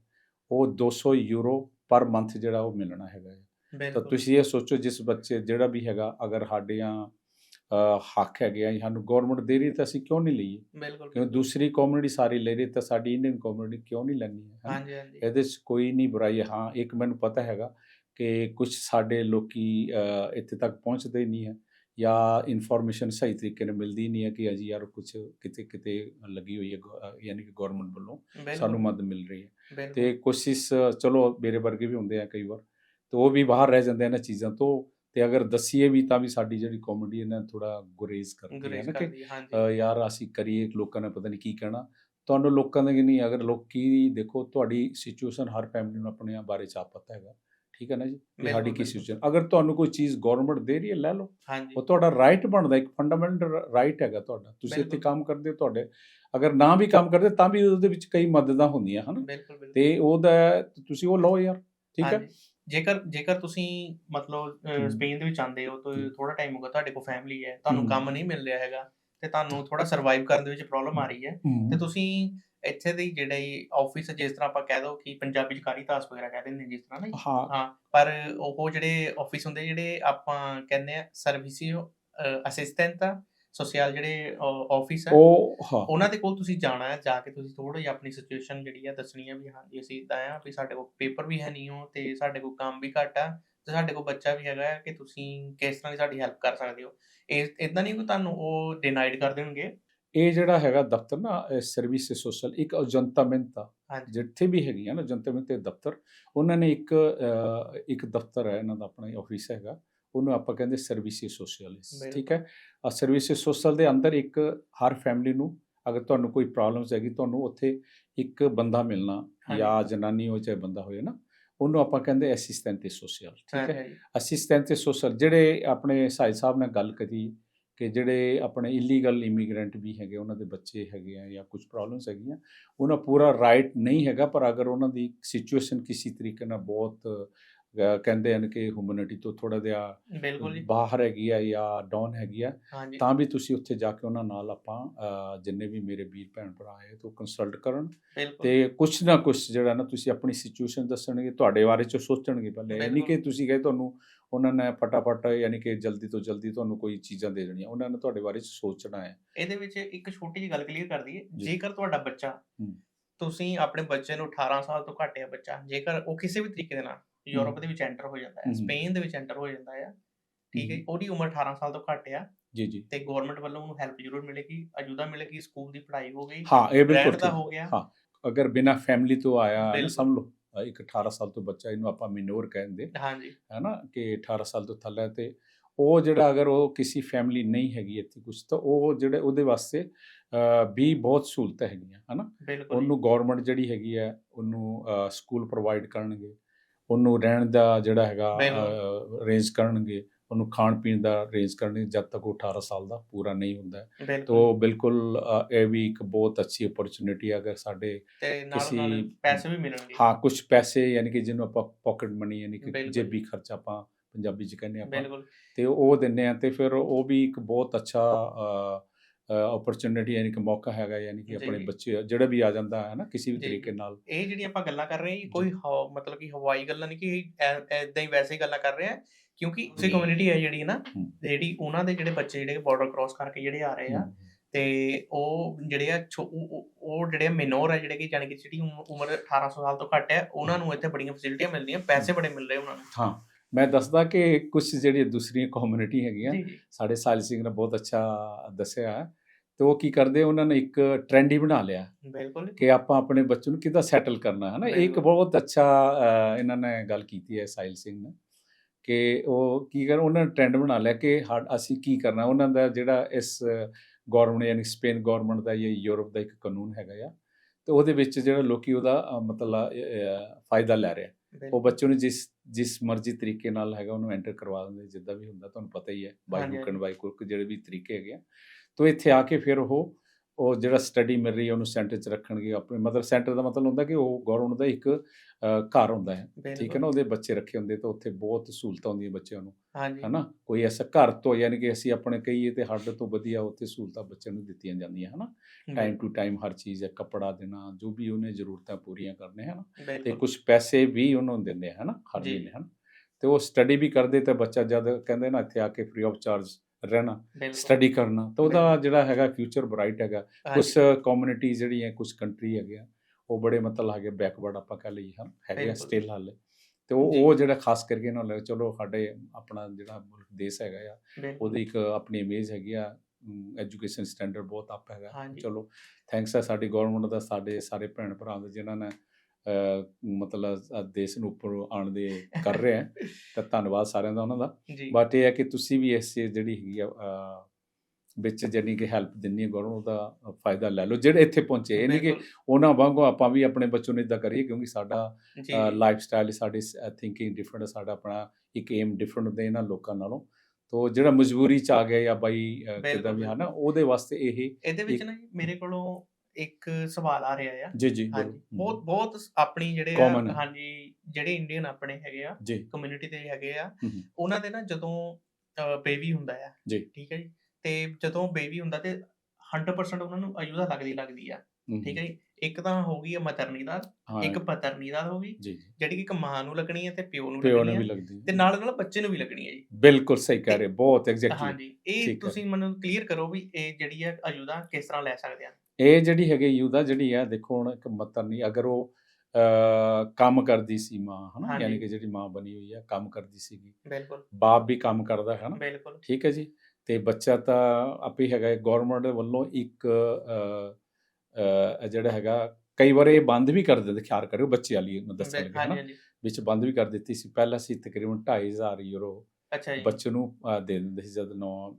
ਉਹ 200 ਯੂਰੋ ਪਰ ਮੰਥ ਜਿਹੜਾ ਉਹ ਮਿਲਣਾ ਹੈਗਾ ਤਾਂ ਤੁਸੀਂ ਇਹ ਸੋਚੋ ਜਿਸ ਬੱਚੇ ਜਿਹੜਾ ਵੀ ਹੈਗਾ ਅਗਰ ਸਾਡਿਆਂ ਅਹ, ਹੱਕ ਹੈਗੇ ਆ ਸਾਨੂੰ ਗਵਰਨਮੈਂਟ ਦੇ ਰਹੀ ਤਾਂ ਅਸੀਂ ਕਿਉਂ ਨਹੀਂ ਲਈਏ? ਬਿਲਕੁਲ ਕਿਉਂ ਦੂਸਰੀ ਕਮਿਊਨਿਟੀ ਸਾਰੀ ਲੈ ਰਹੀ ਤਾਂ ਸਾਡੀ ਇੰਡੀਅਨ ਕਮਿਊਨਿਟੀ ਕਿਉਂ ਨਹੀਂ ਲੈਣੀ ਹੈ? ਹਾਂਜੀ ਹਾਂਜੀ। ਇਹਦੇ 'ਚ ਕੋਈ ਨਹੀਂ ਬੁਰਾਈ ਹੈ। ਇੱਕ ਮੈਨੂੰ ਪਤਾ ਹੈਗਾ ਕਿ ਕੁਝ ਸਾਡੇ ਲੋਕੀ ਇੱਥੇ ਤੱਕ ਪਹੁੰਚਦੇ ਨਹੀਂ ਹੈ ਜਾਂ ਇਨਫੋਰਮੇਸ਼ਨ ਸਹੀ ਤਰੀਕੇ ਨਾਲ ਮਿਲਦੀ ਨਹੀਂ ਹੈ ਕਿ ਅਜੀ ਯਾਰ ਕੁਝ ਕਿਤੇ ਕਿਤੇ ਲੱਗੀ ਹੋਈ ਹੈ ਯਾਨੀ ਕਿ ਗਵਰਨਮੈਂਟ ਵੱਲੋਂ। ਸਾਨੂੰ ਮਦਦ ਮਿਲ ਰਹੀ ਹੈ। ਤੇ ਕੋਸ਼ਿਸ਼ ਚਲੋ ਮੇਰੇ ਵਰਗੇ ਵੀ ਹੁੰਦੇ ਆ ਕਈ ਵਾਰ। ਤੇ ਉਹ ਵੀ ਬਾਹਰ ਰਹਿ ਜਾਂਦੇ ਆ ਇਹਨਾਂ ਚੀਜ਼ਾਂ ਤੋਂ। ਤੇ ਅਗਰ ਦਸੀਏ ਵੀ ਤਾਂ ਵੀ ਸਾਡੀ ਜਿਹੜੀ ਕਾਮੇਡੀ ਇਹਨਾਂ ਥੋੜਾ ਗੁਰੇਜ਼ ਕਰਦੀ ਹੈ ਨਾ ਕਿ ਯਾਰ ਅਸੀਂ ਕਰੀਏ ਲੋਕਾਂ ਨੇ ਪਤਾ ਨਹੀਂ ਕੀ ਕਹਿਣਾ। ਤੁਹਾਨੂੰ ਲੋਕਾਂ ਦਾ ਨਹੀਂ ਅਗਰ ਲੋਕੀ ਦੇਖੋ ਤੁਹਾਡੀ ਸਿਚੁਏਸ਼ਨ ਹਰ ਫੈਮਿਲੀ ਨੂੰ ਆਪਣੇ ਬਾਰੇ ਚ ਪਤਾ ਹੈਗਾ। ਠੀਕ ਹੈ ਨਾ ਜੀ? ਸਾਡੀ ਕੀ। ਸਿਚੁਏਸ਼ਨ ਅਗਰ ਤੁਹਾਨੂੰ ਕੋਈ ਚੀਜ਼ ਗਵਰਨਮੈਂਟ ਦੇ ਰਹੀ ਹੈ ਲੈ ਲਓ। ਉਹ ਤੁਹਾਡਾ ਰਾਈਟ ਬਣਦਾ ਇੱਕ ਫੰਡਾਮੈਂਟਲ ਰਾਈਟ ਹੈਗਾ ਤੁਹਾਡਾ। ਤੁਸੀਂ ਇੱਥੇ। ਕੰਮ ਕਰਦੇ ਹੋ ਤੁਹਾਡੇ। ਅਗਰ ਨਾ ਵੀ ਕੰਮ ਕਰਦੇ ਤਾਂ ਵੀ ਉਹਦੇ ਵਿੱਚ ਕਈ ਮਦਦਾਂ ਹੁੰਦੀਆਂ ਹਨ? ਤੇ ਉਹਦਾ ਤੁਸੀਂ ਉਹ ਲਓ ਯਾਰ। ਠੀਕ ਹੈ। ਜੇਕਰ ਜੇਕਰ ਤੁਸੀਂ ਮਤਲਬ। ਸਪੇਨ ਦੇ ਵਿੱਚ ਆਉਂਦੇ ਹੋ ਤਾਂ। ਥੋੜਾ ਟਾਈਮ ਹੋਗਾ ਤੁਹਾਡੇ ਕੋਲ ਫੈਮਿਲੀ ਹੈ ਤੁਹਾਨੂੰ। ਕੰਮ ਨਹੀਂ ਮਿਲ ਰਿਹਾ ਹੈਗਾ ਤੇ ਤੁਹਾਨੂੰ ਥੋੜਾ ਸਰਵਾਈਵ ਕਰਨ ਦੇ ਵਿੱਚ ਪ੍ਰੋਬਲਮ ਆ ਰਹੀ ਹੈ ਤੇ ਤੁਸੀਂ ਇੱਥੇ ਦੀ ਜਿਹੜੀ ਆਫਿਸ ਜਿਸ ਤਰ੍ਹਾਂ ਆਪਾਂ ਕਹਿ ਦੋ ਕਿ ਪੰਜਾਬੀ ਚ ਕਾਰੀਤਾਸ ਵਗੈਰਾ ਕਹਿ ਦਿੰਦੇ ਨੇ ਜਿਸ ਤਰ੍ਹਾਂ ਨਹੀਂ ਹਾਂ ਹਾਂ ਪਰ ਉਹ ਜਿਹੜੇ ਆਫਿਸ ਹੁੰਦੇ ਜਿਹੜੇ ਆਪਾਂ ਕਹਿੰਦੇ ਆ ਸਰਵਿਸਿਓ ਅਸਿਸਟੈਂਟ ਸੋਸ਼ਲ ਜਿਹੜੇ ਆਫਿਸ ਹੈ ਉਹ ਹਾਂ। ਉਹਨਾਂ ਦੇ ਕੋਲ ਤੁਸੀਂ ਜਾਣਾ ਹੈ ਜਾ ਕੇ ਤੁਸੀਂ ਥੋੜਾ ਜਿਹਾ ਆਪਣੀ ਸਿਚੁਏਸ਼ਨ ਜਿਹੜੀ ਆ ਦੱਸਣੀ ਹੈ ਵੀ ਹਾਂਜੀ ਅਸੀਂ ਇਦਾਂ ਆ ਵੀ ਸਾਡੇ ਕੋਲ ਪੇਪਰ ਵੀ ਹੈ ਨਹੀਂ ਹੋ ਤੇ ਸਾਡੇ ਕੋਲ ਕੰਮ ਵੀ ਘੱਟ ਆ ਤੇ ਸਾਡੇ ਕੋਲ ਬੱਚਾ ਵੀ ਹੈਗਾ ਕਿ ਤੁਸੀਂ ਕਿਸ ਤਰ੍ਹਾਂ ਦੀ ਸਾਡੀ ਹੈਲਪ ਕਰ ਸਕਦੇ ਹੋ। ਇਹ ਇਦਾਂ ਨਹੀਂ ਕਿ ਤੁਹਾਨੂੰ ਉਹ ਡਿਨਾਈਡ ਕਰ ਦੇਣਗੇ। ਇਹ ਜਿਹੜਾ ਹੈਗਾ ਦਫ਼ਤਰ ਨਾ ਸਰਵਿਸ ਸੋਸ਼ਲ ਇੱਕ ਅਜੰਤਾਮੈਂਟ ਆ ਹਾਂਜੀ। ਜਿੱਥੇ ਵੀ ਹੈਗੀਆਂ ਨਾ ਅਜੰਤਾਮੈਂਟ ਤੇ ਦਫ਼ਤਰ ਉਹਨਾਂ ਨੇ ਇੱਕ ਇੱਕ ਦਫ਼ਤਰ ਹੈ ਇਹਨਾਂ ਦਾ ਆਪਣਾ ਆਫਿਸ ਹੈਗਾ। ਉਹਨੂੰ ਆਪਾਂ ਕਹਿੰਦੇ ਸਰਵਿਸ ਸੋਸ਼ਲਿਸਟ। ਠੀਕ ਹੈ ਆ ਸਰਵਿਸ ਸੋਸ਼ਲ ਦੇ ਅੰਦਰ ਇੱਕ ਹਰ ਫੈਮਿਲੀ ਨੂੰ ਅਗਰ ਤੁਹਾਨੂੰ ਕੋਈ ਪ੍ਰੋਬਲਮਸ ਹੈਗੀ ਤੁਹਾਨੂੰ ਉੱਥੇ ਇੱਕ ਬੰਦਾ ਮਿਲਣਾ। ਜਾਂ ਜਨਾਨੀ ਹੋ ਚਾਹੇ ਬੰਦਾ ਹੋਏ ਨਾ ਉਹਨੂੰ ਆਪਾਂ ਕਹਿੰਦੇ ਅਸਿਸਟੈਂਟ ਸੋਸ਼ਲ ਠੀਕ ਹੈ ਅਸਿਸਟੈਂਟ ਸੋਸ਼ਲ ਜਿਹੜੇ ਆਪਣੇ ਸਾਈ ਸਾਹਿਬ ਨੇ ਗੱਲ ਕਰੀ ਕਿ ਜਿਹੜੇ ਆਪਣੇ ਇਲੀਗਲ ਇਮੀਗ੍ਰੈਂਟ ਵੀ ਹੈਗੇ ਉਹਨਾਂ ਦੇ ਬੱਚੇ ਹੈਗੇ ਆ ਜਾਂ ਕੁਝ ਪ੍ਰੋਬਲਮਸ ਹੈਗੀਆਂ ਉਹਨਾਂ ਪੂਰਾ ਰਾਈਟ ਨਹੀਂ ਹੈਗਾ ਪਰ ਅਗਰ ਉਹਨਾਂ ਦੀ ਸਿਚੁਏਸ਼ਨ ਕਿਸੇ ਤਰੀਕੇ ਨਾਲ ਬਹੁਤ ਕਹਿੰਦੇ ਹਨ ਕਿ ਹਿਊਮਨਿਟੀ ਤੋਂ ਥੋੜਾ ਜਿਹਾ ਬਿਲਕੁਲ ਜੀ। ਬਾਹਰ ਹੈਗੀ ਆ ਜਾਂ ਡਾਊਨ ਹੈਗੀ ਆ ਤਾਂ ਵੀ ਤੁਸੀਂ ਉੱਥੇ ਜਾ ਕੇ ਉਹਨਾਂ ਨਾਲ ਆਪਾਂ ਜਿੰਨੇ ਵੀ ਮੇਰੇ ਵੀਰ ਭੈਣ ਭਰਾ ਹੈ ਤੋਂ ਕੰਸਲਟ ਕਰਨ। ਤੇ ਕੁਛ ਨਾ ਕੁਛ ਜਿਹੜਾ ਨਾ ਤੁਸੀਂ ਆਪਣੀ ਸਿਚੁਏਸ਼ਨ ਦੱਸਣਗੇ ਤੁਹਾਡੇ ਬਾਰੇ ਚ ਸੋਚਣਗੇ ਪਹਿਲੇ। ਨਹੀਂ ਕਿ। ਤੁਸੀਂ ਕਹੇ ਤੁਹਾਨੂੰ ਉਹਨਾਂ ਨੇ ਫਟਾਫਟ ਯਾਨੀ ਕਿ ਜਲਦੀ ਤੋਂ ਜਲਦੀ ਤੁਹਾਨੂੰ ਕੋਈ ਚੀਜ਼ਾਂ ਦੇ ਦੇਣੀਆਂ ਉਹਨਾਂ ਨੇ ਤੁਹਾਡੇ ਬਾਰੇ 'ਚ ਸੋਚਣਾ ਹੈ। ਇਹਦੇ ਵਿੱਚ ਇੱਕ ਛੋਟੀ ਜਿਹੀ ਗੱਲ ਕਲੀਅਰ ਕਰ ਦਈਏ। ਜੀ। ਜੇਕਰ ਤੁਹਾਡਾ ਬੱਚਾ। ਤੁਸੀਂ ਆਪਣੇ ਬੱਚੇ ਨੂੰ 18 ਸਾਲ ਤੋਂ ਘੱਟ ਹੈ ਬੱਚਾ ਜੇਕਰ ਉਹ ਕਿਸੇ ਵੀ ਤਰੀਕੇ ਦੇ ਨਾਲ ਯੂਰਪ ਦੇ ਵਿੱਚ ਐਂਟਰ ਹੋ ਜਾਂਦਾ ਹੈ। ਸਪੇਨ ਦੇ ਵਿੱਚ ਐਂਟਰ ਹੋ ਜਾਂਦਾ ਹੈ। ਠੀਕ ਹੈ। ਉਹਦੀ ਉਮਰ 18 ਸਾਲ ਤੋਂ ਘੱਟ ਆ ਜੀ ਜੀ। ਤੇ ਗਵਰਨਮੈਂਟ ਵੱਲੋਂ ਉਹਨੂੰ ਹੈਲਪ ਜ਼ਰੂਰ ਮਿਲੇਗੀ ਅਜੂਦਾ ਮਿਲੇਗੀ ਸਕੂਲ ਦੀ ਪੜ੍ਹਾਈ ਹੋ ਗਈ ਹਾਂ ਇਹ ਬਿਲਕੁਲ। ਹੋ ਗਿਆ। ਹਾਂ ਅਗਰ ਬਿਨਾ ਫੈਮਿਲੀ ਤੋਂ ਆਇਆ। ਸਮਝ ਲਓ ਇੱਕ 18 ਸਾਲ ਤੋਂ ਬੱਚਾ ਇਹਨੂੰ ਆਪਾਂ ਮਿਨੋਰ ਕਹਿੰਦੇ। ਹਾਂਜੀ। ਹੈ ਨਾ ਕਿ 18 ਸਾਲ ਤੋਂ ਥੱਲੇ ਤੇ ਉਹ ਜਿਹੜਾ ਅਗਰ ਉਹ ਕਿਸੇ ਫੈਮਿਲੀ ਨਹੀਂ ਹੈਗੀ ਇੱਥੇ ਕੁਝ ਤਾਂ ਉਹ ਜਿਹੜੇ ਉਹਦੇ ਵਾਸਤੇ ਵੀ ਬਹੁਤ ਸਹੂਲਤਾਂ ਹੈਗੀਆਂ ਹੈ ਨਾ। ਬਿਲਕੁਲ ਜੀ, ਉਹਨੂੰ ਗਵਰਨਮੈਂਟ ਜਿਹੜੀ ਹੈਗੀ ਹੈ ਉਹਨੂੰ ਸਕੂਲ ਪ੍ਰੋਵਾਈਡ ਕਰਨਗੇ। ਉਹਨੂੰ ਰਹਿਣ ਦਾ ਜਿਹੜਾ ਹੈਗਾ ਅਰੇਂਜ ਕਰਨਗੇ ਉਹਨੂੰ ਖਾਣ ਪੀਣ ਦਾ ਅਰੇਂਜ ਕਰਨਗੇ ਜਦ ਤੱਕ ਉਹ 18 ਸਾਲ ਦਾ ਪੂਰਾ ਨਹੀਂ ਹੁੰਦਾ ਤੋ ਬਿਲਕੁਲ। ਇਹ ਵੀ ਇੱਕ ਬਹੁਤ ਅੱਛੀ ਓਪਰਚ्युनिटी ਹੈ ਅਗਰ ਸਾਡੇ ਕਿਸੇ ਪੈਸੇ ਵੀ ਮਿਲਣਗੇ। ਹਾਂ ਕੁਝ ਪੈਸੇ ਯਾਨੀ ਕਿ ਜਿਹਨੂੰ ਆਪਾਂ ਪਾਕਟ ਮਨੀ ਯਾਨੀ ਕਿ ਜੇਬੀ ਖਰਚ ਆਪਾਂ ਪੰਜਾਬੀ ਚ ਕਹਿੰਦੇ ਆਪਾਂ। ਤੇ ਉਹ ਦਿੰਨੇ ਆ ਤੇ ਫਿਰ ਉਹ ਵੀ ਇੱਕ ਬਹੁਤ ਅੱਛਾ ਓਪਰਚੁਨਿਟੀ ਯਾਨੀ ਕਿ ਮੌਕਾ ਹੈਗਾ ਯਾਨੀ ਕਿ ਆਪਣੇ ਬੱਚੇ ਜਿਹੜਾ ਵੀ ਆ ਜਾਂਦਾ ਹੈ ਨਾ ਕਿਸੇ ਵੀ ਤਰੀਕੇ ਨਾਲ। ਇਹ ਜਿਹੜੀ ਆਪਾਂ ਗੱਲਾਂ ਕਰ ਰਹੇ ਹਾਂ ਕੋਈ ਮਤਲਬ ਕਿ ਹਵਾਈ ਗੱਲਾਂ ਨਹੀਂ ਕਿ ਐਦਾਂ ਹੀ ਵੈਸੇ ਗੱਲਾਂ ਕਰ ਰਹੇ ਹਾਂ ਕਿਉਂਕਿ ਉਸੇ ਕਮਿਊਨਿਟੀ ਹੈ ਜਿਹੜੀ ਨਾ ਜਿਹੜੀ ਉਹਨਾਂ ਦੇ ਜਿਹੜੇ ਬੱਚੇ ਜਿਹੜੇ ਬਾਰਡਰ ਕ੍ਰਾਸ ਕਰਕੇ ਜਿਹੜੇ ਆ ਰਹੇ ਆ ਤੇ ਉਹ ਜਿਹੜੇ ਆ ਉਹ ਜਿਹੜੇ ਮਿਨੋਰ ਆ ਜਿਹੜੇ ਕਿ ਜਾਨੀ ਜਿਹੜੀ ਉਮਰ 18 ਸਾਲ ਤੋਂ ਘੱਟ ਹੈ ਉਹਨਾਂ ਨੂੰ ਇੱਥੇ ਬੜੀਆਂ ਫੈਸਿਲਿਟੀਆਂ ਮਿਲਦੀਆਂ ਪੈਸੇ ਬੜੇ ਮਿਲ ਰਹੇ ਉਹਨਾਂ ਨੂੰ। ਹਾਂ ਮੈਂ ਦੱਸਦਾ ਕਿ ਕੁਝ ਜਿਹੜੀ ਦੂਸਰੀਆਂ ਕਮਿਊਨਿਟੀ ਹੈਗੀਆਂ ਸਾਡੇ ਸਾਲ ਸਿੰਘ ਨੇ ਬਹੁਤ ਅੱਛਾ ਦੱਸਿਆ ਤੇ ਉਹ ਕੀ ਕਰਦੇ ਉਹਨਾਂ ਨੇ ਇੱਕ ਟ੍ਰੈਂਡ ਹੀ ਬਣਾ ਲਿਆ ਬਿਲਕੁਲ ਕਿ ਆਪਾਂ ਆਪਣੇ ਬੱਚੇ ਨੂੰ ਕਿੱਦਾਂ ਸੈਟਲ ਕਰਨਾ ਹੈ ਨਾ ਇਹ ਇੱਕ। ਬਹੁਤ ਅੱਛਾ ਇਹਨਾਂ ਨੇ ਗੱਲ ਕੀਤੀ ਹੈ ਸਾਹਿਲ ਸਿੰਘ ਨੇ ਕਿ ਉਹ ਕੀ ਕਰ ਉਹਨਾਂ ਨੇ ਟ੍ਰੈਂਡ ਬਣਾ ਲਿਆ ਕਿ ਅਸੀਂ ਕੀ ਕਰਨਾ ਉਹਨਾਂ ਦਾ ਜਿਹੜਾ ਇਸ ਗਵਰਨਮੈਂਟ ਯਾਨੀ ਸਪੇਨ ਗਵਰਨਮੈਂਟ ਦਾ ਜਾਂ ਯੂਰਪ ਦਾ ਇੱਕ ਕਾਨੂੰਨ ਹੈਗਾ ਆ ਤੇ ਉਹਦੇ ਵਿੱਚ ਜਿਹੜਾ ਲੋਕੀ ਉਹਦਾ ਮਤਲਬ ਫਾਇਦਾ ਲੈ ਰਿਹਾ ਉਹ। ਬੱਚੇ ਨੂੰ ਜਿਸ ਜਿਸ ਮਰਜ਼ੀ ਤਰੀਕੇ ਨਾਲ ਹੈਗਾ ਉਹਨੂੰ ਐਂਟਰ ਕਰਵਾ ਦਿੰਦੇ ਜਿੱਦਾਂ ਵੀ ਹੁੰਦਾ ਤੁਹਾਨੂੰ ਪਤਾ ਹੀ ਹੈ ਬਾਈ ਐਂਡ। ਬਾਈ ਕੁੱਕ ਜਿਹੜੇ ਵੀ ਤਰੀਕੇ ਹੈਗੇ ਆ ਤੋਂ ਇੱਥੇ ਆ ਕੇ ਫਿਰ ਉਹ ਉਹ ਜਿਹੜਾ ਸਟੱਡੀ ਮਿਲ ਰਹੀ ਹੈ ਉਹਨੂੰ ਸੈਂਟਰ 'ਚ ਰੱਖਣਗੇ ਆਪਣੇ। ਮਤਲਬ ਸੈਂਟਰ ਦਾ ਮਤਲਬ ਹੁੰਦਾ ਕਿ ਉਹ ਗਵਰਨਮੈਂਟ ਦਾ ਇੱਕ ਘਰ ਹੁੰਦਾ ਹੈ। ਠੀਕ ਹੈ। ਨਾ? ਉਹਦੇ ਬੱਚੇ ਰੱਖੇ ਹੁੰਦੇ ਤਾਂ ਉੱਥੇ ਬਹੁਤ ਸਹੂਲਤਾਂ ਹੁੰਦੀਆਂ ਬੱਚਿਆਂ ਨੂੰ। ਹਨਾ? ਕੋਈ ਐਸਾ ਘਰ ਤੋਂ ਯਾਨੀ ਕਿ ਅਸੀਂ ਆਪਣੇ ਕਹੀਏ ਤੇ ਸਾਡੇ ਤੋਂ ਵਧੀਆ ਉੱਥੇ ਸਹੂਲਤਾਂ ਬੱਚਿਆਂ ਨੂੰ ਦਿੱਤੀਆਂ ਜਾਂਦੀਆਂ ਹਨਾ? ਟਾਈਮ ਟੂ ਟਾਈਮ ਹਰ ਚੀਜ਼ ਹੈ ਕੱਪੜਾ ਦੇਣਾ ਜੋ ਵੀ ਉਹਨੇ ਜ਼ਰੂਰਤਾਂ ਪੂਰੀਆਂ ਕਰਨੇ ਹਨ? ਤੇ ਕੁਝ ਪੈਸੇ ਵੀ ਉਹਨਾਂ ਨੂੰ ਦਿੰਦੇ ਹਨ? ਹਰ। ਮਹੀਨੇ ਹਨ? ਤੇ ਉਹ ਸਟੱਡੀ ਵੀ ਕਰਦੇ ਤੇ ਬੱਚਾ ਜਦ ਕਹਿੰਦੇ ਨਾ ਇੱਥੇ ਆ ਕੇ ਫ੍ਰੀ ਆਫ ਚਾਰਜ ਰਹਿਣਾ ਸਟੱਡੀ ਕਰਨਾ ਤਾਂ ਉਹਦਾ ਜਿਹੜਾ ਹੈਗਾ ਫਿਊਚਰ ਬ੍ਰਾਈਟ ਹੈਗਾ। ਕੁਝ ਕਮਿਊਨਿਟੀ ਜਿਹੜੀ ਹੈ ਕੁਝ ਕੰਟਰੀ ਹੈਗੇ ਆ ਉਹ ਬੜੇ ਮਤਲਬ ਹੈਗੇ ਬੈਕਵਰਡ ਆਪਾਂ ਕਹ ਲਈਏ ਹਨ ਹੈਗੇ। ਸਟਿਲ ਹਾਲੇ। ਤੇ ਉਹ। ਉਹ ਜਿਹੜਾ ਖਾਸ ਕਰਕੇ ਨਾ ਚਲੋ ਸਾਡੇ ਆਪਣਾ ਜਿਹੜਾ ਮੁਲਕ ਦੇਸ਼ ਹੈਗਾ ਆ ਉਹਦੀ ਇੱਕ ਆਪਣੀ ਇਮੇਜ ਹੈਗੀ ਆ ਐਜੂਕੇਸ਼ਨ ਸਟੈਂਡਰਡ ਬਹੁਤ ਅਪ ਹੈਗਾ। ਚਲੋ ਥੈਂਕਸ ਹੈ ਸਾਡੀ ਗਵਰਨਮੈਂਟ ਦਾ ਸਾਡੇ ਸਾਰੇ ਭੈਣ ਭਰਾ ਦੇ ਜਿਨ੍ਹਾਂ ਨੇ ਮਤਲਬ ਦੇਸ਼ ਨੂੰ ਉੱਪਰ ਆਉਣ ਦੇ ਕਰ ਰਹੇ ਹੈ ਤਾਂ ਧੰਨਵਾਦ ਸਾਰਿਆਂ ਦਾ ਉਹਨਾਂ ਦਾ। ਬਟ ਇਹ ਹੈ ਕਿ ਤੁਸੀਂ ਵੀ ਇਸ ਜਿਹੜੀ ਹੈਗੀ ਆ ਵਿੱਚ ਜਾਨੀ ਕਿ ਹੈਲਪ ਦਿੰਨੀ ਹੈ ਗਵਰਨਮੈਂਟ ਦਾ ਫਾਇਦਾ ਲੈ ਲਓ। ਜਿਹੜੇ ਇੱਥੇ ਪਹੁੰਚੇ ਇਹ ਨਹੀਂ ਕਿ ਉਹਨਾਂ ਵਾਂਗੂ ਆਪਾਂ ਵੀ ਆਪਣੇ ਬੱਚੋਂ ਨੂੰ ਇਦਾਂ ਕਰੀਏ ਕਿਉਂਕਿ ਸਾਡਾ ਲਾਈਫ ਸਟਾਈਲ ਸਾਡੀ ਥਿੰਕਿੰਗ ਡਿਫਰੈਂਟ ਹੈ ਸਾਡਾ ਆਪਣਾ ਇੱਕ ਏਮ ਡਿਫਰੈਂਟ ਹੁੰਦੇ ਇਹਨਾਂ ਲੋਕਾਂ ਨਾਲੋਂ। ਤੋ ਜਿਹੜਾ ਮਜਬੂਰੀ ਚ ਆ ਗਿਆ ਜਾਂ ਬਾਈ ਕਿੱਦਾਂ ਵੀ ਬਿਲਕੁਲ, ਹੈ ਨਾ ਉਹਦੇ ਵਾਸਤੇ ਇਹ ਇਹਦੇ ਵਿੱਚ ਨਾ ਮੇਰੇ ਕੋਲੋਂ ਇੱਕ ਸਵਾਲ ਆ ਰਿਹਾ ਆ ਜੀ ਜੀ। ਬਹੁਤ ਬਹੁਤ ਆਪਣੀ ਜਿਹੜੇ। ਹਾਂਜੀ ਜਿਹੜੇ ਇੰਡੀਅਨ ਆਪਣੇ ਹੈਗੇ ਆ ਕਮਿਊਨਿਟੀ ਦੇ ਹੈਗੇ ਆ ਉਹਨਾਂ ਦੇ ਨਾ ਜਦੋਂ ਬੇਬੀ ਹੁੰਦਾ ਆ। ਠੀਕ ਹੈ ਜੀ ਤੇ ਜਦੋਂ ਬੇਬੀ ਹੁੰਦਾ ਤੇ 100% ਉਹਨਾਂ ਨੂੰ ਅਯੁਦਾ ਲੱਗਦੀ ਲੱਗਦੀ ਆ ਠੀਕ ਹੈ ਜੀ ਇੱਕ ਤਾਂ ਹੋ ਗਈ ਮਤਰਨੀ ਦਾ ਇੱਕ ਪਤਰਨੀ ਦਾ ਹੋ ਗਈ ਜਿਹੜੀ ਕਿ ਇੱਕ ਮਾਂ ਨੂੰ ਲੱਗਣੀ ਹੈ ਤੇ ਪਿਓ ਨੂੰ ਪਿਓ ਨੂੰ ਲੱਗਣੀ ਵੀ ਹੈ। ਤੇ ਨਾਲ ਨਾਲ ਬੱਚੇ ਨੂੰ ਵੀ ਲੱਗਣੀ ਹੈ ਜੀ ਬਿਲਕੁਲ ਸਹੀ ਕਹਿ ਰਹੇ ਬਹੁਤ ਐਗਜ਼ੈਕਟਲੀ ਹਾਂਜੀ ਇਹ। ਤੁਸੀਂ ਮੈਨੂੰ ਕਲੀਅਰ ਕਰੋ ਵੀ ਇਹ ਜਿਹੜੀ ਹੈ ਅਯੁਦਾ ਕਿਸ ਤਰ੍ਹਾਂ ਲੈ ਸਕਦੇ ਆ ਇਹ ਜਿਹੜੀ ਹੈਗੀ ਯੂਦਾ ਜਿਹੜੀ ਆ ਦੇਖੋ ਹੁਣ ਇੱਕ ਮਤਰ ਨਹੀਂ ਅਗਰ ਉਹ ਕੰਮ ਕਰਦੀ ਸੀ ਮਾਂ ਹਨਾ। ਯਾਨੀ ਕਿ ਜਿਹੜੀ ਮਾਂ ਬਣੀ ਹੋਈ ਆ ਕੰਮ ਕਰਦੀ ਸੀਗੀ। ਬਿਲਕੁਲ। ਬਾਪ ਵੀ ਕੰਮ ਕਰਦਾ ਹੈ ਨਾ ਬਿਲਕੁਲ। ਠੀਕ ਹੈ ਜੀ? ਤੇ ਬੱਚਾ ਤਾਂ ਆਪੇ ਹੈਗਾ ਗਵਰਨਮੈਂਟ ਵੱਲੋਂ ਇੱਕ ਜਿਹੜਾ ਹੈਗਾ ਕਈ ਵਾਰ ਇਹ ਬੰਦ ਵੀ ਕਰ ਦਿੰਦੇ ਖਿਆਲ ਕਰਿਓ ਬੱਚੇ ਵਾਲੀ ਮੈਂ ਦੱਸਣ ਲੱਗਾ ਵਿੱਚ ਬੰਦ ਵੀ ਕਰ ਦਿੱਤੀ ਸੀ। ਪਹਿਲਾਂ ਸੀ ਤਕਰੀਬਨ 2500 ਯੂਰੋ ਅੱਛਾ ਜੀ। ਬੱਚੇ ਨੂੰ ਅਹ, ਦੇ ਦਿੰਦੇ ਸੀ ਜਦ ਨੌ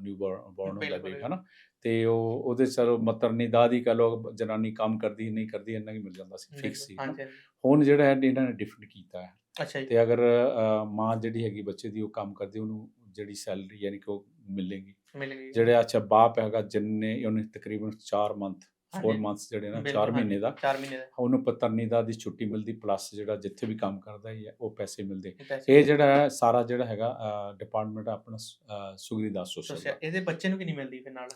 ਨਿਊ ਬੋਰਨ ਹੁੰਦਾ ਬਿਲਕੁਲ, ਬੇਬੀ ਹਨਾ? ਤੇ ਉਹ ਉਹਦੇ ਚਲੋ ਮਤਰਨੀ ਦਾਦੀ ਕਹ ਲੋ ਜਨਾਨੀ ਕੰਮ ਕਰਦੀ ਨਹੀਂ ਕਰਦੀ ਇੰਨਾ ਹੀ ਮਿਲ ਜਾਂਦਾ ਸੀ ਫਿਕਸ ਸੀ। ਹਾਂਜੀ ਹਾਂਜੀ। ਹੁਣ ਜਿਹੜਾ ਹੈ ਇਹਨਾਂ ਨੇ ਡਿਫਰੈਂਟ ਕੀਤਾ ਹੈ। ਅੱਛਾ ਜੀ। ਤੇ ਅਗਰ ਅਹ, ਮਾਂ ਜਿਹੜੀ ਹੈਗੀ ਬੱਚੇ ਦੀ ਉਹ ਕੰਮ ਕਰਦੀ ਉਹਨੂੰ ਜਿਹੜੀ ਸੈਲਰੀ ਯਾਨੀ ਕਿ ਉਹ ਮਿਲੇਗੀ। ਮਿਲ ਗਈ ਜਿਹੜੇ ਅੱਛਾ ਬਾਪ ਹੈਗਾ ਜਿੰਨੇ ਉਹਨੇ ਤਕਰੀਬਨ 4 ਮੰਥ 4 ਹਾਂਜੀ, ਮੰਥਸ ਜਿਹੜੇ ਨਾ ਬਿਲਕੁਲ, 4 ਹਾਂਜੀ, ਮਹੀਨੇ ਦਾ। ਚਾਰ ਮਹੀਨੇ ਦਾ। ਉਹਨੂੰ ਪਤਰਨੀ ਦਾ ਦੀ ਛੁੱਟੀ ਮਿਲਦੀ ਪਲੱਸ ਜਿਹੜਾ ਜਿੱਥੇ ਵੀ ਕੰਮ ਕਰਦਾ ਹੀ ਹੈ ਉਹ ਪੈਸੇ ਮਿਲਦੇ। ਇਹ ਜਿਹੜਾ ਸਾਰਾ ਜਿਹੜਾ ਹੈਗਾ ਡਿਪਾਰਟਮੈਂਟ ਆਪਣਾ ਅਹ, ਸੁਗਰੀਦਾਸ ਸੋਸ਼ਲ ਇਹਦੇ ਬੱਚੇ ਨੂੰ ਕਿੰਨੀ ਮਿਲਦੀ ਫਿਰ ਨਾਲ?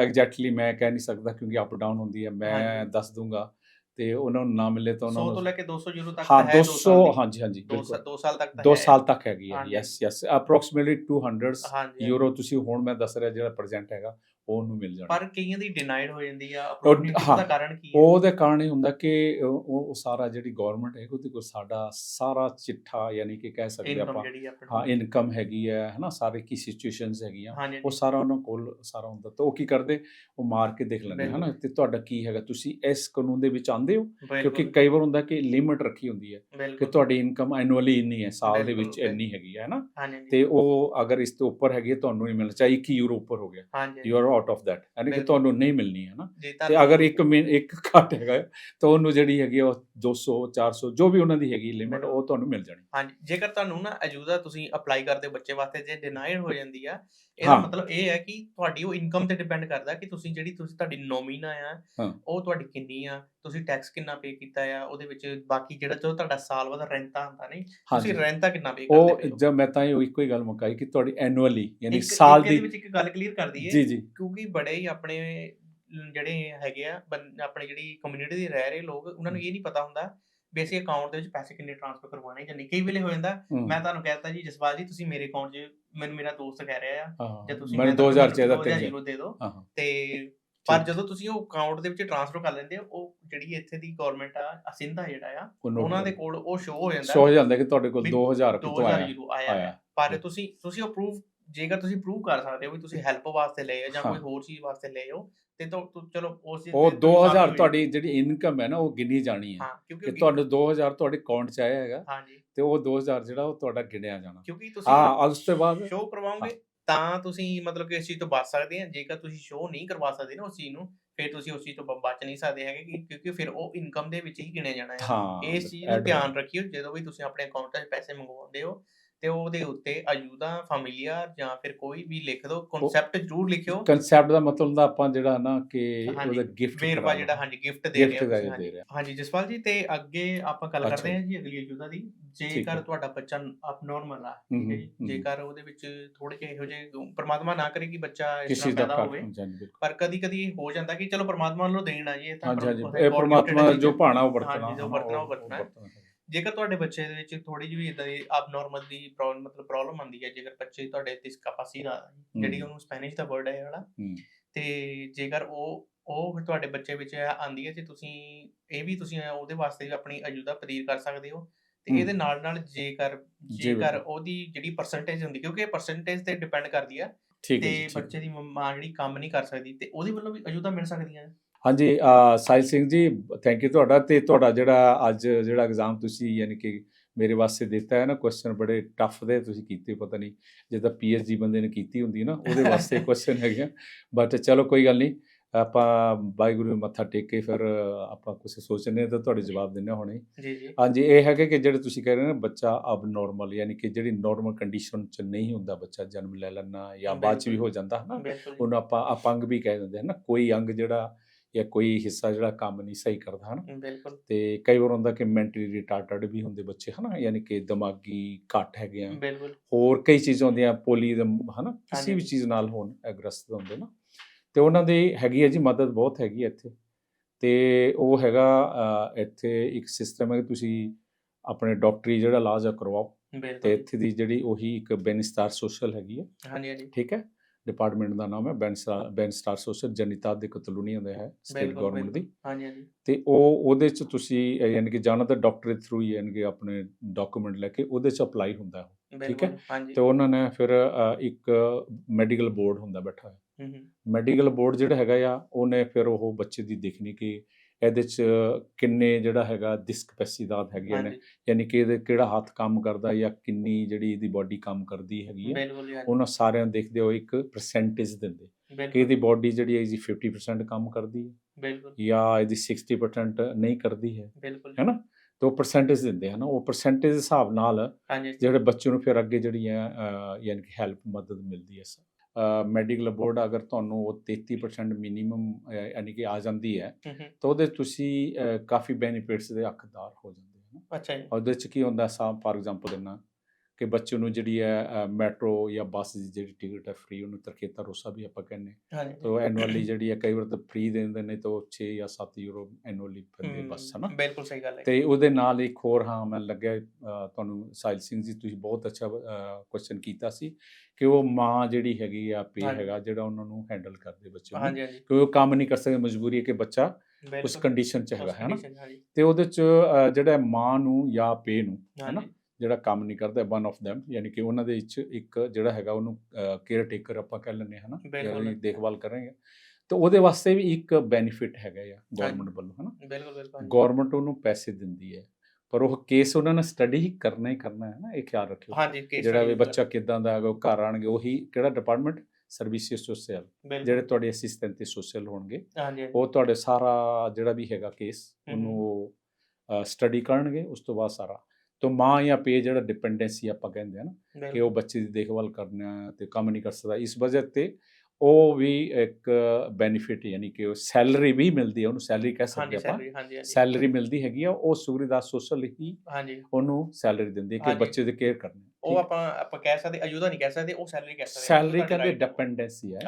ਐਗਜ਼ੈਕਟਲੀ ਮੈਂ ਕਹਿ ਨਹੀਂ ਸਕਦਾ ਕਿਉਂਕਿ ਅਪ ਡਾਊਨ ਹੁੰਦੀ ਹੈ ਮੈਂ। ਦੱਸ ਦੂੰਗਾ। ਤੇ ਉਹਨਾਂ ਨੂੰ ਨਾ ਮਿਲੇ ਤਾਂ 100 ਉਹਨਾਂ ਤੋਂ ਨੂੰ ਲੈ ਕੇ 200 ਯੂਰੋ ਤੱਕ ਹਾਂ ਤਾਂ ਹੈ 200 ਹਾਂਜੀ ਹਾਂਜੀ 2 ਬਿਲਕੁਲ। ਦੋ ਸਾਲ ਤੱਕ ਤਾਂ 2 ਹੈ। ਸਾਲ ਤੱਕ ਹੈਗੀ ਹੈ। ਯੈਸ ਯੈਸ ਅਪਰੋਕਸੀਮੇਟਲੀ 200 ਹਾਂਜੀ ਯੂਰੋ ਤੁਸੀਂ ਹੁਣ ਮੈਂ ਦੱਸ ਰਿਹਾ ਜਿਹੜਾ ਪ੍ਰੈਜ਼ੈਂਟ ਹੈਗਾ ਉਹ ਉਹਨੂੰ ਮਿਲ ਜਾਣਾ। ਪਰ ਕਈਆਂ ਦੀ ਡਿਨਾਈਡ ਹੋ ਜਾਂਦੀ ਆ ਅਪਰੋਪਰੀਏਟ ਹਾਂ, ਦਾ ਕਾਰਨ ਕੀ ਹੈ ਉਹਦੇ ਕਾਰਨ ਇਹ ਹੁੰਦਾ ਕਿ ਉਹ ਸਾਰਾ ਜਿਹੜੀ ਗਵਰਨਮੈਂਟ ਹੈ ਉਹਦੇ ਕੋਲ ਸਾਡਾ ਸਾਰਾ ਚਿੱਠਾ ਯਾਨੀ ਕਿ ਕਹਿ ਸਕਦੇ ਆਪਾਂ ਹਾਂ ਇਨਕਮ ਹੈਗੀ ਹੈ ਹਨਾ ਸਾਰੇ ਕੀ ਸਿਚੁਏਸ਼ਨਸ ਹੈਗੀਆਂ ਉਹ ਸਾਰਾ ਉਹਨਾਂ ਕੋਲ ਸਾਰਾ ਹੁੰਦਾ। ਤਾਂ ਉਹ ਕੀ ਕਰਦੇ? ਉਹ ਮਾਰ ਕੇ ਦੇਖ ਲੈਂਦੇ ਹਨਾ ਤੇ ਤੁਹਾਡਾ ਕੀ ਹੈਗਾ? ਤੁਸੀਂ ਇਸ ਕਾਨੂੰਨ ਦੇ ਵਿੱਚ ਆਂਦੇ ਹੋ? ਕਿਉਂਕਿ ਕਈ ਵਾਰ ਹੁੰਦਾ ਕਿ ਲਿਮਿਟ ਰੱਖੀ ਹੁੰਦੀ ਹੈ ਕਿ ਤੁਹਾਡੀ ਇਨਕਮ ਐਨੂਅਲੀ ਇੰਨੀ ਹੈ ਸਾਲ ਦੇ ਵਿੱਚ ਇੰਨੀ ਹੈਗੀ ਹੈ ਹਨਾ? ਤੇ ਉਹ ਅਗਰ ਇਸ ਤੋਂ ਉੱਪਰ ਹੈਗੀ ਹੈ ਤੁਹਾਨੂੰ ਨਹੀਂ ਮਿਲਣਾ ਚਾਹੀਏ 21 ਯੂਰੋ ਉੱਪਰ ਹੋ ਗਿਆ। You are out of that ਯਾਨੀ ਕਿ। ਤੁਹਾਨੂੰ ਨਹੀਂ ਮਿਲਣੀ ਹੈ ਨਾ ਤੇ ਅਗਰ ਇੱਕ ਇੱਕ ਘੱਟ ਹੈਗਾ ਤਾਂ ਉਹਨੂੰ ਜਿਹੜੀ ਹੈਗੀ ਉਹ 200 400 ਜੋ ਵੀ ਉਹਨਾਂ ਦੀ ਹੈਗੀ ਲਿਮਿਟ ਉਹ ਤੁਹਾਨੂੰ ਮਿਲ ਜਾਣੀ ਹਾਂਜੀ ਜੇਕਰ ਤੁਹਾਨੂੰ ਨਾ ਅਜੂਦਾ ਤੁਸੀਂ ਅਪਲਾਈ ਕਰਦੇ ਬੱਚੇ ਵਾਸਤੇ ਜੇ ਡਿਨਾਈਡ ਹੋ ਜਾਂਦੀ ਆ ਇਹਦਾ। ਮਤਲਬ ਇਹ ਹੈ ਕਿ ਤੁਹਾਡੀ ਉਹ ਇਨਕਮ ਤੇ ਡਿਪੈਂਡ ਕਰਦਾ ਕਿ ਤੁਸੀਂ ਜਿਹੜੀ ਤੁਸੀਂ ਤੁਹਾਡੀ ਨੋਮੀਨਾ ਆ। ਉਹ ਤੁਹਾਡੀ ਕਿੰਨੀ ਆ ਤੁਸੀਂ ਟੈਕਸ ਕਿੰਨਾ ਪੇ ਕੀਤਾ ਆ ਉਹਦੇ ਵਿੱਚ ਬਾਕੀ ਜਿਹੜਾ ਜੋ ਤੁਹਾਡਾ ਸਾਲ ਬਾਅਦ ਰੈਂਟਾ ਹੁੰਦਾ ਨਹੀਂ ਤੁਸੀਂ ਰੈਂਟਾ ਕਿੰਨਾ ਪੇ ਕਰਦੇ ਉਹ ਹੋ? ਜਦ ਮੈਂ ਤਾਂ ਇਹ ਇੱਕੋ ਹੀ ਗੱਲ ਮੁਕਾਈ ਕਿ ਤੁਹਾਡੀ ਐਨੂਅਲੀ ਯਾਨੀ ਸਾਲ ਇੱਕ ਇਹਦੇ ਦੀ ਵਿੱਚ ਇੱਕ ਗੱਲ ਕਲੀਅਰ ਕਰ ਦਈਏ ਜੀ ਜੀ। ਕਿਉਂਕਿ ਬੜੇ ਹੀ ਆਪਣੇ ਜਿਹੜੇ ਹੈਗੇ ਆ ਆਪਣੇ ਜਿਹੜੀ ਕਮਿਊਨਿਟੀ ਦੇ ਰਹਿ ਰਹੇ ਲੋਕ ਉਹਨਾਂ ਨੂੰ ਇਹ ਨਹੀਂ ਪਤਾ ਹੁੰਦਾ ਵੀ ਅਸੀਂ ਅਕਾਊਂਟ ਦੇ ਵਿੱਚ ਪੈਸੇ ਕਿੰਨੇ ਟ੍ਰਾਂਸਫਰ ਕਰਵਾਉਣੇ ਜਾਂ ਨਹੀਂ। ਕਈ ਵੇਲੇ ਹੋ ਜਾਂਦਾ ਮੈਂ ਤੁਹਾਨੂੰ ਕਹਿਤਾ ਜੀ ਜਸਪਾਲ ਜੀ ਤੁਸੀਂ ਮੇਰੇ ਅਕਾਊਂਟ 'ਚ ਮੈਨੂੰ ਮੇਰਾ ਦੋਸਤ ਕਹਿ ਰਿਹਾ ਆ ਜੇ ਤੁਸੀਂ ਮੈਨੂੰ ਤਾਂ 2000 ਚਾਹੀਦਾ 2000 ਤੇ ਯੂਰੋ ਦੇ ਦਿਓ। ਤੇ ਪਰ। ਜਦੋਂ ਤੁਸੀਂ ਉਹ ਅਕਾਊਂਟ ਦੇ ਵਿੱਚ ਟ੍ਰਾਂਸਫਰ ਕਰ ਲੈਂਦੇ ਹੋ ਉਹ ਜਿਹੜੀ ਇੱਥੇ ਦੀ ਗਵਰਨਮੈਂਟ ਆ ਅਸਿੰਧਾ ਜਿਹੜਾ ਆ ਉਹਨਾਂ ਦੇ ਕੋਲ ਉਹ ਸ਼ੋ ਹੋ ਜਾਂਦਾ। ਸੌ ਹੋ ਜਾਂਦਾ ਕਿ ਤੁਹਾਡੇ ਕੋਲ ਵੀ 2000 ਕਿਤੋਂ 2000 ਆਇਆ। ਪਰ ਤੁਸੀਂ ਤੁਸੀਂ ਉਹ ਪ੍ਰੂਫ ਜੇਕਰ ਤੁਸੀਂ ਪ੍ਰੂਵ ਕਰ ਸਕਦੇ ਹੋ ਵੀ ਤੁਸੀਂ ਹੈਲਪ ਵਾਸਤੇ ਲਏ ਹੋ ਜਾਂ। ਕੋਈ ਹੋਰ ਚੀਜ਼ ਵਾਸਤੇ ਲਏ ਹੋ ਤੇ ਤਾਂ ਚਲੋ ਉਸ ਉਹ ਤੇ ਤੁਸੀਂ 2000 ਮਾਫ਼ੀ ਹੋਈ। ਤੁਹਾਡੀ ਜਿਹੜੀ ਇਨਕਮ ਹੈ ਨਾ ਉਹ ਗਿਣੀ ਜਾਣੀ ਹੈ। ਕਿ ਤੁਹਾਡੇ 2000 ਤੁਹਾਡੇ ਅਕਾਊਂਟ 'ਚ ਆਇਆ ਹੈਗਾ ਤੇ ਉਹ 2000 ਜਿਹੜਾ ਉਹ ਤੁਹਾਡਾ ਗਿਣਿਆ ਜਾਣਾ। ਕਿਉਂਕਿ ਤੁਸੀਂ ਹਾਂ ਉਸ ਤੋਂ ਬਾਅਦ ਸ਼ੋਅ ਕਰਵਾਓਗੇ ਤਾਂ ਤੁਸੀਂ ਮਤਲਬ ਕਿ ਇਸ ਚੀਜ਼ ਤੋਂ ਬਚ ਸਕਦੇ ਆ ਜੇਕਰ ਤੁਸੀਂ ਸ਼ੋਅ ਨਹੀਂ ਕਰਵਾ ਸਕਦੇ ਨਾ ਉਸ ਚੀਜ਼ ਨੂੰ ਫਿਰ ਤੁਸੀਂ ਉਸ ਚੀਜ਼ ਤੋਂ ਬ- ਬਚ ਨਹੀਂ ਸਕਦੇ ਹੈਗੇ ਕਿ- ਕਿਉਂਕਿ ਫਿਰ ਉਹ ਇਨਕਮ ਦੇ ਵਿੱਚ ਹੀ ਗਿਣਿਆ ਜਾਣਾ ਹੈ। ਹਾਂ ਇਸ ਚੀਜ਼ ਨੂੰ ਧਿਆਨ ਰੱਖਿਓ ਜਦੋਂ ਵੀ ਤੁਸੀਂ ਆਪਣੇ ਅਕਾਊਂਟ 'ਚ ਪੈਸੇ ਮੰਗਵਾਉਂਦੇ ਹੋ ਤੇ ਉਹਦੇ ਉੱਤੇ ਅਯੂਦਾ ਫੈਮਿਲੀਅਰ ਜਾਂ ਫਿਰ ਕੋਈ ਵੀ ਲਿਖ ਦਿਓ ਕਨਸੈਪਟ ਜ਼ਰੂਰ ਲਿਖਿਓ। ਕਨਸੈਪਟ ਦਾ ਮਤਲਬ ਹੁੰਦਾ ਆਪਾਂ ਜਿਹੜਾ ਨਾ ਕਿ ਉਹਦਾ ਗਿਫਟ ਵੇਰਵਾ ਜਿਹੜਾ ਹਾਂਜੀ ਗਿਫਟ ਦੇ ਰਹੇ ਹੋ ਹਾਂਜੀ। ਜਸਪਾਲ ਜੀ ਤੇ ਅੱਗੇ ਆਪਾਂ ਗੱਲ ਕਰਦੇ ਹਾਂ ਜੀ ਅਗਲੀ ਅਯੂਦਾ ਦੀ। ਜੇਕਰ ਤੁਹਾਡਾ ਬੱਚਾ ਅਬਨੋਰਮਲ ਆ ਹਮ, ਠੀਕ ਹੈ ਜੀ। ਹਮ, ਜੇਕਰ ਉਹਦੇ ਵਿੱਚ ਥੋੜੇ ਜਿਹੇ ਇਹੋ ਜਿਹੇ ਪ੍ਰਮਾਤਮਾ ਨਾ ਕਰੇ ਕਿ ਬੱਚਾ ਇਸ ਤਰ੍ਹਾਂ ਦਾ ਪੈਦਾ ਹੋਵੇ। ਪਰ ਕਦੀ ਕਦੀ ਹੋ ਜਾਂਦਾ ਕਿ ਚਲੋ ਪ੍ਰਮਾਤਮਾ ਵੱਲੋਂ ਦੇਣ ਆ ਜੀ ਇਹ ਤਾਂ ਇਹ ਪ੍ਰਮਾਤਮਾ ਜੋ। ਭਾਣਾ ਉਹ ਵਰਤਣਾ। ਹਾਂਜੀ, ਜੋ ਵਰਤਣਾ ਉਹ ਵਰਤਣਾ। ਜੇਕਰ ਤੁਹਾਡੇ ਬੱਚੇ ਦੇ ਵਿੱਚ ਥੋੜੀ ਜਿਹੀ ਵੀ ਇਦਾਂ ਦੀ ਅਬਨੋਰਮਲ ਦੀ ਪ੍ਰੋਬਲਮ ਮਤਲਬ ਪ੍ਰੋਬਲਮ ਆਉਂਦੀ ਹੈ ਜੇਕਰ ਬੱਚੇ ਤੁਹਾਡੇ ਤੇ ਕਪੈਸਿਟੀ ਦਾ ਜਿਹੜੀ ਉਹਨੂੰ ਸਪੈਨਿਸ਼ ਦਾ ਵਰਡ ਹੈ ਹਮ। ਤੇ ਜੇਕਰ ਉਹ ਉਹ ਤੁਹਾਡੇ ਬੱਚੇ ਵਿੱਚ ਆਂਦੀ ਹੈ ਤੇ ਤੁਸੀਂ ਇਹ ਵੀ ਤੁਸੀਂ ਉਹਦੇ ਵਾਸਤੇ ਵੀ ਆਪਣੀ ਅਜੂਦਾ ਪਦੀਰ ਕਰ ਸਕਦੇ ਹੋ ਤੇ। ਇਹਦੇ ਨਾਲ ਨਾਲ ਜੇਕਰ ਜੇਕਰ। ਉਹਦੀ ਜਿਹੜੀ ਪਰਸੈਂਟੇਜ ਹੁੰਦੀ ਕਿਉਂਕਿ ਇਹ ਪਰਸੈਂਟੇਜ ਤੇ ਡਿਪੈਂਡ ਕਰਦੀ ਹੈ ਤੇ। ਬੱਚੇ ਦੀ ਮਾਂ ਜਿਹੜੀ ਕੰਮ ਨਹੀਂ ਕਰ ਸਕਦੀ ਤੇ ਉਹਦੇ ਵੱਲੋਂ ਵੀ ਅਜੂਦਾ ਮਿਲ ਸਕਦੀਆਂ ਹਾਂਜੀ ਸਾਹਿਲ ਸਿੰਘ ਜੀ ਥੈਂਕ ਯੂ ਤੁਹਾਡਾ ਤੇ ਤੁਹਾਡਾ ਜਿਹੜਾ ਅੱਜ ਜਿਹੜਾ ਐਗਜ਼ਾਮ ਤੁਸੀਂ ਯਾਨੀ ਕਿ ਮੇਰੇ ਵਾਸਤੇ ਦਿੱਤਾ ਹੈ ਨਾ ਕੁਐਸਚਨ ਬੜੇ ਟਫ ਦੇ ਤੁਸੀਂ ਕੀਤੇ ਪਤਾ ਨਹੀਂ ਜਿੱਦਾਂ ਪੀਐਚਡੀ ਬੰਦੇ ਨੇ ਕੀਤੀ ਹੁੰਦੀ ਨਾ ਉਹਦੇ ਵਾਸਤੇ ਕੁਐਸਚਨ ਹੈਗੇ ਬਟ ਚਲੋ ਕੋਈ ਗੱਲ ਨਹੀਂ ਆਪਾਂ ਵਾਹਿਗੁਰੂ ਨੂੰ ਮੱਥਾ ਟੇਕ ਕੇ ਫਿਰ ਆਪਾਂ ਕੁਝ ਸੋਚਨੇ ਤਾਂ ਤੁਹਾਡੇ ਜਵਾਬ ਦਿੰਨੇ ਹੋਣੇ ਜੀ ਜੀ ਹਾਂਜੀ ਇਹ ਹੈਗਾ ਕਿ ਜਿਹੜੇ ਤੁਸੀਂ ਕਹਿ ਰਹੇ ਨਾ ਬੱਚਾ ਅਬ ਨਾਰਮਲ ਯਾਨੀ ਕਿ ਜਿਹੜੀ ਨਾਰਮਲ ਕੰਡੀਸ਼ਨ ਚ ਨਹੀਂ ਹੁੰਦਾ ਬੱਚਾ ਜਨਮ ਲੈ ਲੈਣਾ ਜਾਂ ਬਾਅਦ ਚ ਵੀ। ਹੋ ਜਾਂਦਾ ਹੈ ਨਾ ਜੀ। ਉਹਨੂੰ ਆਪਾਂ ਅਪੰਗ ਵੀ ਕਹਿ ਦਿੰਦੇ ਹਨ ਨਾ ਕੋਈ ਅੰਗ ਜਿਹੜਾ ਜਾਂ ਕੋਈ ਹਿੱਸਾ ਜਿਹੜਾ ਕੰਮ ਨਹੀਂ ਸਹੀ ਕਰਦਾ ਹਨ? ਬਿਲਕੁਲ। ਤੇ ਕਈ ਵਾਰ ਹੁੰਦਾ ਕਿ ਮੈਂਟਲੀ ਰਿਟਾਰਟਡ ਵੀ ਹੁੰਦੇ ਬੱਚੇ ਹਨਾ? ਯਾਨੀ ਕਿ ਦਿਮਾਗੀ ਘੱਟ ਹੈਗੇ ਆ। ਬਿਲਕੁਲ। ਹੋਰ ਕਈ ਚੀਜ਼ਾਂ ਹੁੰਦੀਆਂ ਪੋਲੀ ਹਨਾ? ਕਿਸੇ ਵੀ। ਚੀਜ਼ ਨਾਲ ਹੋਣ ਐਗਰਸਤ ਹੁੰਦੇ ਨਾ। ਤੇ ਉਹਨਾਂ ਦੀ ਹੈਗੀ ਹੈ ਜੀ ਮਦਦ ਬਹੁਤ ਹੈਗੀ ਹੈ ਇੱਥੇ। ਤੇ ਉਹ ਹੈਗਾ ਇੱਥੇ ਇੱਕ ਸਿਸਟਮ ਹੈ ਕਿ ਤੁਸੀਂ ਆਪਣੇ ਡਾਕਟਰੀ ਜਿਹੜਾ ਇਲਾਜ ਆ ਕਰਵਾਓ। ਤੇ ਇੱਥੇ ਦੀ ਜਿਹੜੀ ਉਹੀ ਇੱਕ ਬੈਨਸਟਾਰ ਸੋਸ਼ਲ ਹੈਗੀ ਹੈ ਹਾਂਜੀ ਹਾਂਜੀ। ਠੀਕ ਹੈ? ਡਿਪਾਰਟਮੈਂਟ ਦਾ ਨਾਮ ਹੈ ਬੈਨਸਟਾਰ ਬੈਨਸਟਾਰ ਸੋਸ਼ਲ ਜਨਿਤਾ ਦੇ ਕਤਲੂਨੀ ਹੁੰਦਾ ਹੈ ਸਟੇਟ ਗਵਰਨਮੈਂਟ ਦੀ। ਹਾਂਜੀ ਹਾਂਜੀ। ਤੇ ਉਹ ਉਹਦੇ ਚ ਤੁਸੀਂ ਯਾਨੀ ਕਿ ਜਾਣਾ ਤਾਂ ਡਾਕਟਰ ਥਰੂ ਯਾਨੀ ਕਿ ਆਪਣੇ ਡਾਕੂਮੈਂਟ ਲੈ ਕੇ ਉਹਦੇ ਚ ਅਪਲਾਈ ਹੁੰਦਾ ਹੈ ਠੀਕ ਹੈ? ਤੇ ਉਹਨਾਂ ਨੇ ਫਿਰ ਇੱਕ ਮੈਡੀਕਲ ਬੋਰਡ ਹੁੰਦਾ ਬੈਠਾ ਹੈ ਹੂੰ ਹੂੰ। ਮੈਡੀਕਲ ਬੋਰਡ ਜਿਹੜਾ ਹੈਗਾ ਆ ਉਹਨੇ ਫਿਰ ਉਹ ਬੱਚੇ ਦੀ ਦੇਖਣੀ ਕਿ ਇਹਦੇ ਚ ਕਿੰਨੇ ਜਿਹੜਾ ਹੈਗਾ ਡਿਸਕਪੈਸੀਦਾਦ ਹੈਗੇ ਨੇ ਯਾਨੀ ਕਿ ਇਹਦੇ ਕਿਹੜਾ ਹੱਥ ਕੰਮ ਕਰਦਾ ਜਾਂ ਕਿੰਨੀ ਜਿਹੜੀ ਇਹਦੀ ਬਾਡੀ ਕੰਮ ਕਰਦੀ ਹੈਗੀ ਹੈ ਉਹਨਾਂ ਸਾਰਿਆਂ ਨੂੰ ਦੇਖਦੇ ਹੋਏ ਇੱਕ ਪਰਸੈਂਟੇਜ ਦਿੰਦੇ। ਕਿ ਇਹਦੀ ਬਾਡੀ ਜਿਹੜੀ ਹੈ ਇਹਦੀ 50% ਕੰਮ ਕਰਦੀ ਹੈ ਬਿਲਕੁਲ। ਜਾਂ ਇਹਦੀ 60% ਨਹੀਂ ਕਰਦੀ ਹੈ। ਬਿਲਕੁਲ। ਹੈ ਨਾ? ਤੇ ਉਹ ਪਰਸੈਂਟੇਜ ਦਿੰਦੇ ਹਨ। ਉਹ ਪਰਸੈਂਟੇਜ ਦੇ ਹਿਸਾਬ ਨਾਲ ਜਿਹੜੇ ਬੱਚੇ ਨੂੰ ਫਿਰ ਅੱਗੇ ਜਿਹੜੀ ਹੈ ਯਾਨੀ ਕਿ ਹੈਲਪ ਮਦਦ ਮਿਲਦੀ ਹੈ ਮੈਡੀਕਲ ਬੋਰਡ ਅਗਰ ਤੁਹਾਨੂੰ ਉਹ 33% ਮਿਨੀਮਮ ਯਾਨੀ ਕਿ ਆ ਜਾਂਦੀ ਹੈ ਤਾਂ ਉਹਦੇ ਤੁਸੀਂ ਕਾਫੀ ਬੈਨੀਫਿਟਸ ਦੇ ਹੱਕਦਾਰ ਹੋ ਜਾਂਦੇ ਹੋ ਅੱਛਾ ਜੀ। ਉਹਦੇ ਚ ਕੀ ਹੁੰਦਾ? ਸਾ ਫਾਰ ਐਗਜ਼ਾਮਪਲ ਦਿੰਨਾ ਕਿ ਬੱਚੇ ਨੂੰ ਜਿਹੜੀ ਹੈ ਮੈਟਰੋ ਜਾਂ ਬੱਸ ਦੀ ਜਿਹੜੀ ਟਿਕਟ ਹੈ ਫ੍ਰੀ ਉਹਨੂੰ ਤਰਕੇਤਾ ਰੋਸਾ ਵੀ ਆਪਾਂ ਕਹਿੰਦੇ ਤੋ ਐਨੂਅਲੀ ਜਿਹੜੀ ਹੈ ਕਈ ਵਾਰ ਤਾਂ ਫ੍ਰੀ ਦੇ ਦਿੰਦੇ ਨੇ ਤਾਂ 6 ਜਾਂ 7 ਯੂਰੋ ਐਨੂਅਲੀ ਪੈਂਦੀ ਹੈ ਬੱਸ ਹਨਾ? ਹਮ, ਬਿਲਕੁਲ ਸਹੀ ਗੱਲ ਹੈ। ਤੇ ਉਹਦੇ ਨਾਲ ਇੱਕ ਹੋਰ ਹਾਂ ਮੈਂ ਲੱਗਿਆ ਤੁਹਾਨੂੰ ਸਾਹਿਲ ਸਿੰਘ ਜੀ ਤੁਸੀਂ ਬਹੁਤ ਅੱਛਾ ਕੁਐਸਚਨ ਕੀਤਾ ਸੀ ਕਿ ਉਹ ਮਾਂ ਜਿਹੜੀ ਹੈਗੀ ਆ ਪੇ। ਹੈਗਾ ਜਿਹੜਾ ਉਹਨਾਂ ਨੂੰ ਹੈਂਡਲ ਕਰਦੇ ਬੱਚੇ ਨੂੰ ਹਾਂਜੀ ਹਾਂਜੀ। ਕਿ ਉਹ ਕੰਮ ਨਹੀਂ ਕਰ ਸਕਦੇ ਮਜਬੂਰੀ ਹੈ ਕਿ ਬੱਚਾ ਉਸ ਕੰਡੀਸ਼ਨ 'ਚ ਹੈਗਾ ਹੈ ਨਾ ਤੇ ਉਹਦੇ 'ਚ ਜਿਹੜਾ ਮਾਂ ਨੂੰ ਜਾਂ ਪੇ ਨੂੰ ਹੈ ਨਾ ਜਿਹੜਾ ਕੰਮ ਨਹੀਂ ਕਰਦਾ ਵਨ ਆਫ them ਯਾਨੀ ਕਿ ਉਹਨਾਂ ਦੇ ਵਿੱਚ ਇੱਕ ਜਿਹੜਾ ਹੈਗਾ ਉਹਨੂੰ ਕੇਅਰ ਟੇਕਰ ਆਪਾਂ ਕਹਿ ਲੈਂਦੇ ਹਾਂ ਨਾ ਬਿਲਕੁਲ। ਜਿਹੜੀ ਦੇਖਭਾਲ ਕਰਾਂਗੇ ਤਾਂ ਉਹਦੇ ਵਾਸਤੇ ਵੀ ਇੱਕ ਬੈਨੀਫਿਟ ਹੈਗਾ ਆ ਗਵਰਨਮੈਂਟ ਵੱਲੋਂ ਹੈ ਨਾ ਬਿਲਕੁਲ ਬਿਲਕੁਲ ਗਵਰਨਮੈਂਟ ਉਹਨੂੰ ਪੈਸੇ ਦਿੰਦੀ ਹੈ ਪਰ ਉਹ ਕੇਸ ਉਹਨਾਂ ਨੇ ਸਟੱਡੀ ਹੀ ਕਰਨਾ ਹੀ ਕਰਨਾ ਹੈ ਨਾ ਇਹ ਖਿਆਲ ਰੱਖਿਓ। ਜਿਹੜਾ ਵੀ ਬੱਚਾ ਕਿਦਾਂ ਦਾ ਹੈਗਾ ਉਹ ਘਰ ਆਣਗੇ ਉਹੀ ਕਿਹੜਾ ਡਿਪਾਰਟਮੈਂਟ ਸਰਵਿਸਿਜ਼ ਸੋਸ਼ਲ ਜਿਹੜੇ ਤੁਹਾਡੇ ਅਸਿਸਟੈਂਟ ਤੇ ਸੋਸ਼ਲ ਹੋਣਗੇ ਉਹ ਤੁਹਾਡੇ ਸਾਰਾ ਜਿਹੜਾ ਵੀ ਹੈਗਾ ਕੇਸ। ਉਹਨੂੰ ਸਟੱਡੀ ਕਰਨਗੇ ਉਸ ਤੋਂ ਬਾਅਦ ਸਾਰਾ। ਤੋਂ ਮਾਂ ਜਾਂ ਪੇ ਜਿਹੜਾ ਡਿਪੈਂਡੈਂਸੀ ਆਪਾਂ ਕਹਿੰਦੇ ਆ ਨਾ ਕਿ ਉਹ ਬੱਚੇ ਦੀ ਦੇਖਭਾਲ ਕਰਨਾ ਤੇ ਕੰਮ ਨਹੀਂ ਕਰ ਸਕਦਾ। ਇਸ ਵਜ੍ਹਾ ਤੇ ਉਹ ਵੀ ਇੱਕ ਬੈਨੀਫਿਟ ਯਾਨੀ ਕਿ ਉਹ ਸੈਲਰੀ ਵੀ ਮਿਲਦੀ ਹੈ ਉਹਨੂੰ ਸੈਲਰੀ ਕਹਿ ਸਕਦੇ ਆਪਾਂ। ਸੈਲਰੀ ਮਿਲਦੀ ਹੈਗੀ ਆ ਉਹ ਸੂਰੀਦਾਸ ਸੋਸ਼ਲ ਹੀ ਉਹਨੂੰ ਸੈਲਰੀ ਦਿੰਦੀ ਹੈ ਕਿ। ਬੱਚੇ ਦੀ ਕੇਅਰ ਕਰਨੀ ਉਹ ਆਪਾਂ ਆਪਾਂ ਕਹਿ ਸਕਦੇ ਅਯੁਦਾ ਨਹੀਂ ਕਹਿ ਸਕਦੇ ਉਹ ਸੈਲਰੀ ਕਹਿ ਸਕਦੇ ਸੈਲਰੀ ਕਹਿੰਦੇ ਹੈ। ਡਿਪੈਂਡੈਂਸੀ ਹੈ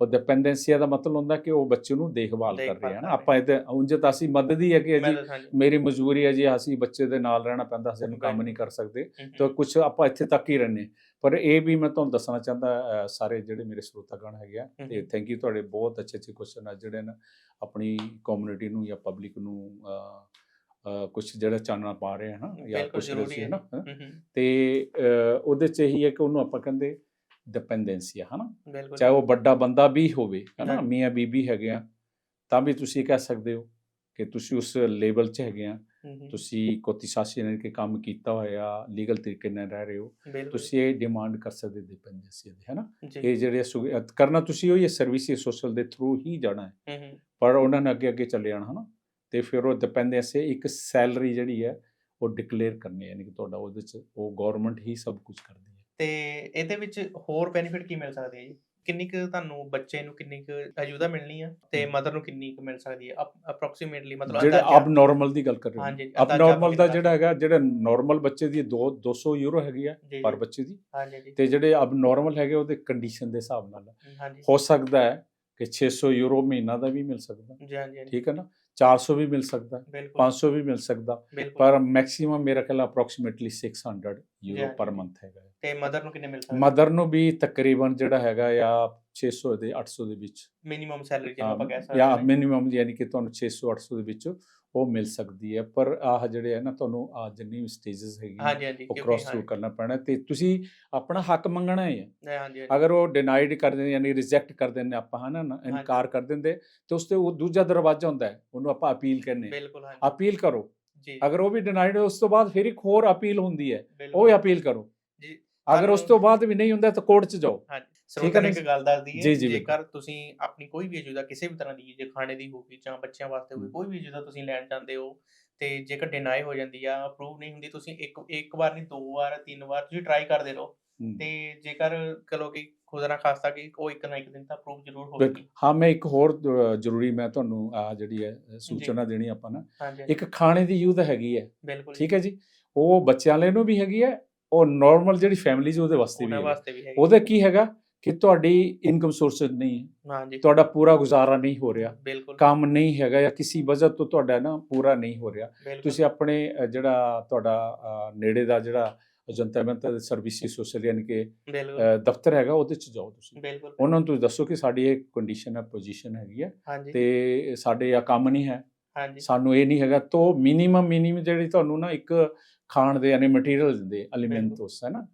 ਉਹ ਡਿਪੈਂਡੈਂਸੀ ਦਾ ਮਤਲਬ ਹੁੰਦਾ ਕਿ ਉਹ ਬੱਚੇ ਨੂੰ ਦੇਖਭਾਲ ਕਰ ਰਹੇ ਹਨ ਕਰ ਆਪਾਂ ਇਹ ਉਂਝ ਤਾਂ ਅਸੀਂ ਮਦਦ ਹੀ ਹੈ ਕਿ ਜੀ ਮੇਰੀ ਮਜਬੂਰੀ ਹੈ ਜੀ ਅਸੀਂ ਬੱਚੇ ਦੇ ਨਾਲ ਰਹਿਣਾ ਪੈਂਦਾ ਅਸੀਂ ਇਹਨੂੰ ਕੰਮ। ਨਹੀਂ ਕਰ ਸਕਦੇ। ਤਾਂ ਕੁਝ ਆਪਾਂ ਇੱਥੇ ਤੱਕ ਹੀ ਰਹਿੰਦੇ ਪਰ ਇਹ ਵੀ ਮੈਂ ਤੁਹਾਨੂੰ ਦੱਸਣਾ ਚਾਹੁੰਦਾ ਸਾਰੇ ਜਿਹੜੇ ਮੇਰੇ ਸਰੋਤਾਗਣ ਹੈਗੇ ਆ ਤੇ। ਥੈਂਕ ਯੂ ਤੁਹਾਡੇ ਬਹੁਤ ਅੱਛੇ ਅੱਛੇ ਕੁਐਸਚਨ ਆ ਜਿਹੜੇ ਨਾ ਆਪਣੀ ਕਮਿਊਨਿਟੀ ਨੂੰ ਜਾਂ ਪਬਲਿਕ ਨੂੰ ਕੁਝ ਜਿਹੜਾ ਚਾਨਣਾ ਪਾ ਰਹੇ ਹਨ ਜਾਂ ਕੁਝ ਜ਼ਰੂਰੀ ਹੈ। ਨਾ ਤੇ ਉਹਦੇ ਚ ਇਹੀ ਹੈ ਕਿ ਉਹਨੂੰ ਆਪਾਂ ਕਹਿੰਦੇ ਡਿਪੈਂਡੈਂਸੀ ਆ ਹਨਾ? ਚਾਹੇ ਉਹ ਵੱਡਾ ਬੰਦਾ ਵੀ ਹੋਵੇ ਹਨਾ। ਮੀਆਂ ਬੀਬੀ ਹੈਗੇ ਆ ਤਾਂ ਵੀ ਤੁਸੀਂ ਕਹਿ ਸਕਦੇ ਹੋ ਕਿ ਤੁਸੀਂ ਉਸ ਲੈਵਲ 'ਚ ਹੈਗੇ ਆ। ਤੁਸੀਂ ਕੋਤੀ ਸਾਸੀ ਨੇ ਕੇ ਕੰਮ ਕੀਤਾ ਹੋਇਆ ਲੀਗਲ ਤਰੀਕੇ ਨਾਲ ਰਹਿ ਰਹੇ ਹੋ ਤੁਸੀਂ ਇਹ ਡਿਮਾਂਡ ਕਰ ਸਕਦੇ ਡਿਪੈਂਡੈਂਸੀ ਦੇ ਹਨਾ? ਇਹ ਜਿਹੜੇ ਕਰਨਾ ਤੁਸੀਂ ਉਹ ਇਹ ਸਰਵਿਸ ਸੋਸ਼ਲ ਦੇ ਥਰੂ ਹੀ ਜਾਣਾ ਹੈ। ਪਰ ਉਹਨਾਂ ਨੇ ਅੱਗੇ ਅੱਗੇ ਚੱਲੇ ਜਾਣਾ ਹਨਾ? ਤੇ ਫਿਰ ਉਹ ਡਿਪੈਂਡੈਂਸੀ ਇੱਕ ਸੈਲਰੀ ਜਿਹੜੀ ਹੈ ਉਹ ਡਿਕਲੇਅਰ ਕਰਨੀ ਯਾਨੀ ਕਿ ਤੁਹਾਡਾ ਉਹਦੇ 'ਚ ਉਹ ਗਵਰਨਮੈਂਟ ਹੀ ਸਭ ਕੁਝ ਕਰਦੀ ਹੈ। ਤੇ ਇਹਦੇ ਵਿੱਚ ਹੋਰ ਬੈਨੀਫਿਟ ਕੀ ਮਿਲ ਸਕਦੇ ਹੈ ਜੀ? ਕਿੰਨੀ ਕੁ ਤੁਹਾਨੂੰ ਬੱਚੇ ਨੂੰ ਕਿੰਨੀ ਕੁ ਅਯੁਦਾ ਮਿਲਣੀ ਆ ਤੇ ਮਦਰ ਨੂੰ ਕਿੰਨੀ ਕੁ ਮਿਲ ਸਕਦੀ ਹੈ ਅਪਰੋਕਸੀਮੇਟਲੀ ਮਤਲਬ ਜਿਹੜੇ। ਅਬ ਨਾਰਮਲ ਦੀ ਗੱਲ ਕਰ ਰਹੇ ਹਾਂਜੀ, ਹਾਂ ਅੰਦਾਜ਼ਾ ਆਪਾਂ ਨਾਰਮਲ ਦਾ ਜਿਹੜਾ ਹੈਗਾ ਜਿਹੜਾ ਨਾਰਮਲ ਬੱਚੇ ਦੀ 2 200 ਯੂਰੋ ਹੈਗੀ ਆ ਪਰ ਬੱਚੇ ਦੀ। ਹਾਂਜੀ ਜੀ। ਤੇ ਜਿਹੜੇ ਅਬ ਨਾਰਮਲ ਹੈਗੇ ਉਹਦੇ ਕੰਡੀਸ਼ਨ ਦੇ ਹਿਸਾਬ ਨਾਲ ਹਾਂਜੀ। ਹੋ ਸਕਦਾ ਹੈ ਕਿ 600 ਯੂਰੋ ਮਹੀਨਾ ਦਾ ਵੀ ਮਿਲ ਸਕਦਾ। ਜੀ ਹਾਂਜੀ ਹਾਂਜੀ, ਠੀਕ ਹੈ ਨਾ? 400 ਵੀ ਮਿਲ ਸਕਦਾ ਬਿਲਕੁਲ 500 ਵੀ ਮਿਲ ਸਕਦਾ ਪਰ ਮੈਕਸਿਮਮ ਮੇਰਾ ਖਿਆਲ ਅਪਰੋਕਸੀਮੇਟਲੀ 600 ਯੂਰੋ. ਪਰ ਮੰਥ ਹੈਗਾ। ਤੇ ਮਦਰ ਨੂੰ ਕਿੰਨੇ ਮਿਲ ਸਕਦੇ ਮਦਰ ਨੂੰ ਵੀ ਤਕਰੀਬਨ ਜਿਹੜਾ ਹੈਗਾ ਆ 600 ਦੇ 800 ਦੇ ਵਿੱਚ ਮਿਨੀਮਮ ਸੈਲਰੀ ਜਿਹਨੂੰ ਆਪਾਂ ਕਹਿ ਸਕਦੇ ਹਾਂ ਮਿਨੀਮਮ ਯਾਨੀ ਕਿ ਤੁਹਾਨੂੰ 600 800 ਦੇ ਵਿੱਚ ਉਹ ਮਿਲ ਸਕਦੀ ਹੈ ਪਰ ਆਹ ਜਿਹੜੇ ਹੈ ਨਾ ਤੁਹਾਨੂੰ ਆ ਜਿੰਨੀ ਵੀ ਸਟੇजेस ਹੈਗੀ ਉਹ ਕ੍ਰਾਸ ਥਰੂ ਕਰਨਾ ਪੈਣਾ ਤੇ ਤੁਸੀਂ ਆਪਣਾ ਹੱਕ ਮੰਗਣਾ ਹੈ ਅਗਰ ਉਹ ਡਿਨਾਈਡ ਕਰਦੇ ਨੇ ਯਾਨੀ ਰਿਜੈਕਟ ਕਰਦੇ ਨੇ ਆਪਾਂ ਹਨਾ ਨਾ, ਇਨਕਾਰ ਕਰ ਦਿੰਦੇ ਤੇ ਉਸ ਤੇ ਉਹ ਦੂਜਾ ਦਰਵਾਜ਼ਾ ਹੁੰਦਾ ਹੈ ਉਹਨੂੰ ਆਪਾਂ ਅਪੀਲ ਹਾਂਜੀ। ਅਪੀਲ ਕਰੋ। ਜੀ। ਅਗਰ ਉਹ ਵੀ ਡਿਨਾਈਡ ਉਸ ਤੋਂ ਬਾਅਦ ਫਿਰ ਇੱਕ ਹੋਰ ਅਪੀਲ ਹੁੰਦੀ ਹੈ ਉਹ ਵੀ ਅਪੀਲ ਕਰੋ। ਜੀ ਅਗਰ ਉਸ ਤੋਂ ਬਾਅਦ ਵੀ ਨਹੀਂ ਹੁੰਦਾ ਤਾਂ ਕੋਰਟ 'ਚ ਜਾਓ। ਠੀਕ ਹੈ ਇੱਕ ਗੱਲ ਦੱਸ ਦਈਏ ਜੇਕਰ ਤੁਸੀਂ ਆਪਣੀ ਕੋਈ ਵੀ ਅਜੂਦਾ ਕਿਸੇ ਵੀ ਤਰ੍ਹਾਂ ਦੀ ਜੇ ਖਾਣੇ ਦੀ ਹੋਵੇ ਜਾਂ ਬੱਚਿਆਂ ਵਾਸਤੇ ਹੋਵੇ। ਕੋਈ ਵੀ ਅਜੂਦਾ ਤੁਸੀਂ ਲੈਣ ਚਾਹੁੰਦੇ ਹੋ ਤੇ ਜੇਕਰ ਡਿਨਾਈ ਹੋ ਜਾਂਦੀ ਆ ਅਪਰੂਵ ਨਹੀਂ ਹੁੰਦੀ ਤੁਸੀਂ ਇੱਕ ਇੱਕ ਵਾਰ ਨਹੀਂ ਦੋ ਵਾਰ ਤਿੰਨ ਵਾਰ ਤੁਸੀਂ ਟਰਾਈ ਕਰਦੇ ਰਹੋ। ਤੇ ਜੇਕਰ ਕਹੋ ਕਿ ਖੁਦਾ ਨਾ ਖਾਸਤਾ ਕਿ ਉਹ ਇੱਕ ਨਾ ਇੱਕ ਦਿਨ ਤਾਂ ਅਪਰੂਵ ਜ਼ਰੂਰ ਹੋਵੇਗੀ ਹਾਂ ਮੈਂ ਇੱਕ ਹੋਰ ਜ਼ਰੂਰੀ ਮੈਂ ਤੁਹਾਨੂੰ ਆ ਜਿਹੜੀ ਹੈ ਸੂਚਨਾ ਦੇਣੀ ਆਪਾਂ ਨਾ। ਇੱਕ ਖਾਣੇ ਦੀ ਯੂਥ ਹੈਗੀ ਹੈ। ਠੀਕ ਹੈ ਜੀ? ਉਹ ਬੱਚਿਆਂ ਲਈ ਨੂੰ ਵੀ ਹੈਗੀ ਹੈ ਉਹ ਨਾਰਮਲ ਜਿਹੜੀ ਫੈਮਿਲੀਜ਼ ਉਹਦੇ ਵਾਸਤੇ ਵੀ ਉਹਨਾਂ ਹੈ। ਵਾਸਤੇ ਵੀ ਹੈ ਉਹਦਾ ਕੀ ਹੈਗਾ? ਕਿ ਤੁਹਾਡੀ ਇਨਕਮ ਸੋਰਸ ਨਹੀਂ ਹੈ। ਹਾਂਜੀ ਤੁਹਾਡਾ ਪੂਰਾ ਗੁਜ਼ਾਰਾ ਨਹੀਂ ਹੋ ਰਿਹਾ। ਬਿਲਕੁਲ। ਕੰਮ ਨਹੀਂ ਹੈਗਾ ਜਾਂ ਕਿਸੇ ਵਜ੍ਹਾ ਤੋਂ ਤੁਹਾਡਾ ਨਾ ਪੂਰਾ ਨਹੀਂ ਹੋ ਰਿਹਾ। ਤੁਸੀਂ ਆਪਣੇ ਜਿਹੜਾ ਤੁਹਾਡਾ ਨੇੜੇ ਦਾ ਜਿਹੜਾ ਜਨਤਾ ਮੰਤਰ ਸਰਵਿਸਿਜ਼ ਸੋਸ਼ਲ ਯਾਨੀ ਕਿ ਦਫ਼ਤਰ ਹੈਗਾ ਉਹਦੇ ਚ ਜਾਓ ਤੁਸੀਂ। ਉਹਨਾਂ ਨੂੰ ਤੁਸੀਂ ਦੱਸੋ ਕਿ ਸਾਡੀ ਇਹ ਕੰਡੀਸ਼ਨ ਹੈ ਪੋਜੀਸ਼ਨ ਹੈਗੀ ਹੈ। ਤੇ ਸਾਡੇ ਆ ਕੰਮ ਨਹੀਂ ਹੈ। ਹਾਂਜੀ ਸਾਨੂੰ ਇਹ ਨਹੀਂ ਹੈਗਾ। ਤੋਂ ਮਿਨੀਮਮ ਮਿਨੀਮਮ ਜਿਹੜੀ ਤੁਹਾਨੂੰ ਨਾ ਇੱਕ ਖਾਣ ਦੇ ਯਾਨੀ ਮਟੀਰੀਅਲ ਦਿੰਦੇ। ਐਲੀਮੈਂਟਸ ਹੈ ਨਾ?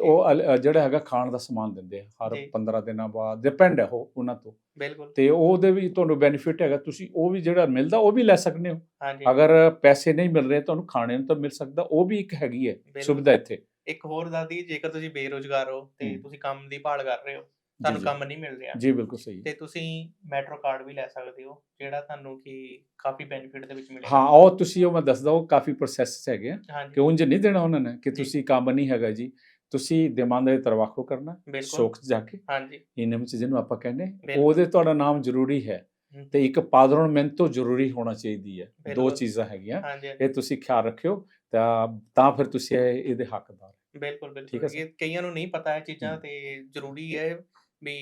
ਤੇ ਉਹ ਅਲ- ਅ, ਜਿਹੜਾ ਹੈਗਾ ਖਾਣ ਦਾ ਸਮਾਨ ਦਿੰਦੇ ਆ ਹਰ ਜੀ। 15 ਦਿਨਾਂ ਬਾਅਦ ਡਿਪੈਂਡ ਹੈ ਉਹ ਉਹਨਾਂ ਤੋਂ। ਬਿਲਕੁਲ। ਤੇ ਉਹਦੇ ਵੀ ਤੁਹਾਨੂੰ ਬੈਨੀਫਿਟ ਹੈਗਾ ਤੁਸੀਂ ਉਹ ਵੀ ਜਿਹੜਾ ਮਿਲਦਾ ਉਹ ਵੀ ਲੈ ਸਕਦੇ ਹੋ। ਹਾਂਜੀ। ਅਗਰ ਪੈਸੇ ਨਹੀਂ ਮਿਲ ਰਹੇ ਤੁਹਾਨੂੰ ਖਾਣੇ ਨੂੰ ਤਾਂ ਮਿਲ ਸਕਦਾ ਉਹ ਵੀ ਇੱਕ ਹੈਗੀ ਹੈ ਬਿਲਕੁਲ। ਸੁਵਿਧਾ ਇੱਥੇ। ਇੱਕ ਹੋਰ ਦੱਸਦੀ ਜੇਕਰ ਤੁਸੀਂ ਬੇਰੋਜ਼ਗਾਰ ਹੋ ਤੇ। ਤੁਸੀਂ ਕੰਮ ਦੀ ਭਾਲ ਕਰ ਰਹੇ ਹੋ ਤੁਹਾਨੂੰ ਜੀ। ਕੰਮ ਨਹੀਂ ਮਿਲ ਰਿਹਾ। ਜੀ ਬਿਲਕੁਲ ਸਹੀ ਹੈ। ਤੇ ਤੁਸੀਂ ਮੈਟਰੋ ਕਾਰਡ ਵੀ ਲੈ ਸਕਦੇ ਹੋ ਜਿਹੜਾ ਤੁਹਾਨੂੰ ਕਿ ਕਾਫੀ ਬੈਨੀਫਿਟ ਦੇ ਵਿੱਚ ਮਿਲੇਗਾ। ਹਾਂ ਉਹ ਤੁਸੀਂ ਉਹ ਮੈਂ ਦੱਸਦਾ ਉਹ ਕਾਫੀ ਪ੍ਰੋਸੈਸ ਹੈਗੇ ਆ। ਕਿ ਹਾਂਜੀ ਉਂਝ ਨਹੀਂ ਦੇਣਾ ਉਹਨਾਂ ਨੇ ਕਿ ਜੀ। ਤੁਸੀਂ ਕੰਮ ਨਹੀਂ ਹੈਗਾ ਜੀ। ਤੁਸੀਂ ਦੇਮਾਂਦੇ ਤਰਵਾਖੋ ਕਰਨਾ ਸੋਖ ਜਾ ਕੇ ਹਾਂਜੀ ਇਨਮ ਚ ਜਿਹਨੂੰ ਆਪਾਂ ਕਹਿੰਦੇ। ਉਹਦੇ ਤੁਹਾਡਾ ਨਾਮ ਜ਼ਰੂਰੀ ਹੈ। ਤੇ ਇੱਕ ਪਾਦਰੋਨਮੈਂਟੋ ਜ਼ਰੂਰੀ ਹੋਣਾ ਚਾਹੀਦੀ ਹੈ ਦੋ। ਚੀਜ਼ਾਂ ਹੈਗੀਆਂ ਇਹ ਤੁਸੀਂ ਖਿਆਲ ਰੱਖਿਓ ਤਾਂ ਤਾਂ ਫਿਰ ਤੁਸੀਂ ਇਹ- ਇਹਦੇ ਹੱਕਦਾਰ ਬਿਲਕੁਲ ਬਿਲਕੁਲ? ਇਹ ਕਈਆਂ ਨੂੰ ਨਹੀਂ ਪਤਾ ਇਹ ਚੀਜ਼ਾਂ। ਤੇ ਜ਼ਰੂਰੀ ਹੈ ਵੀ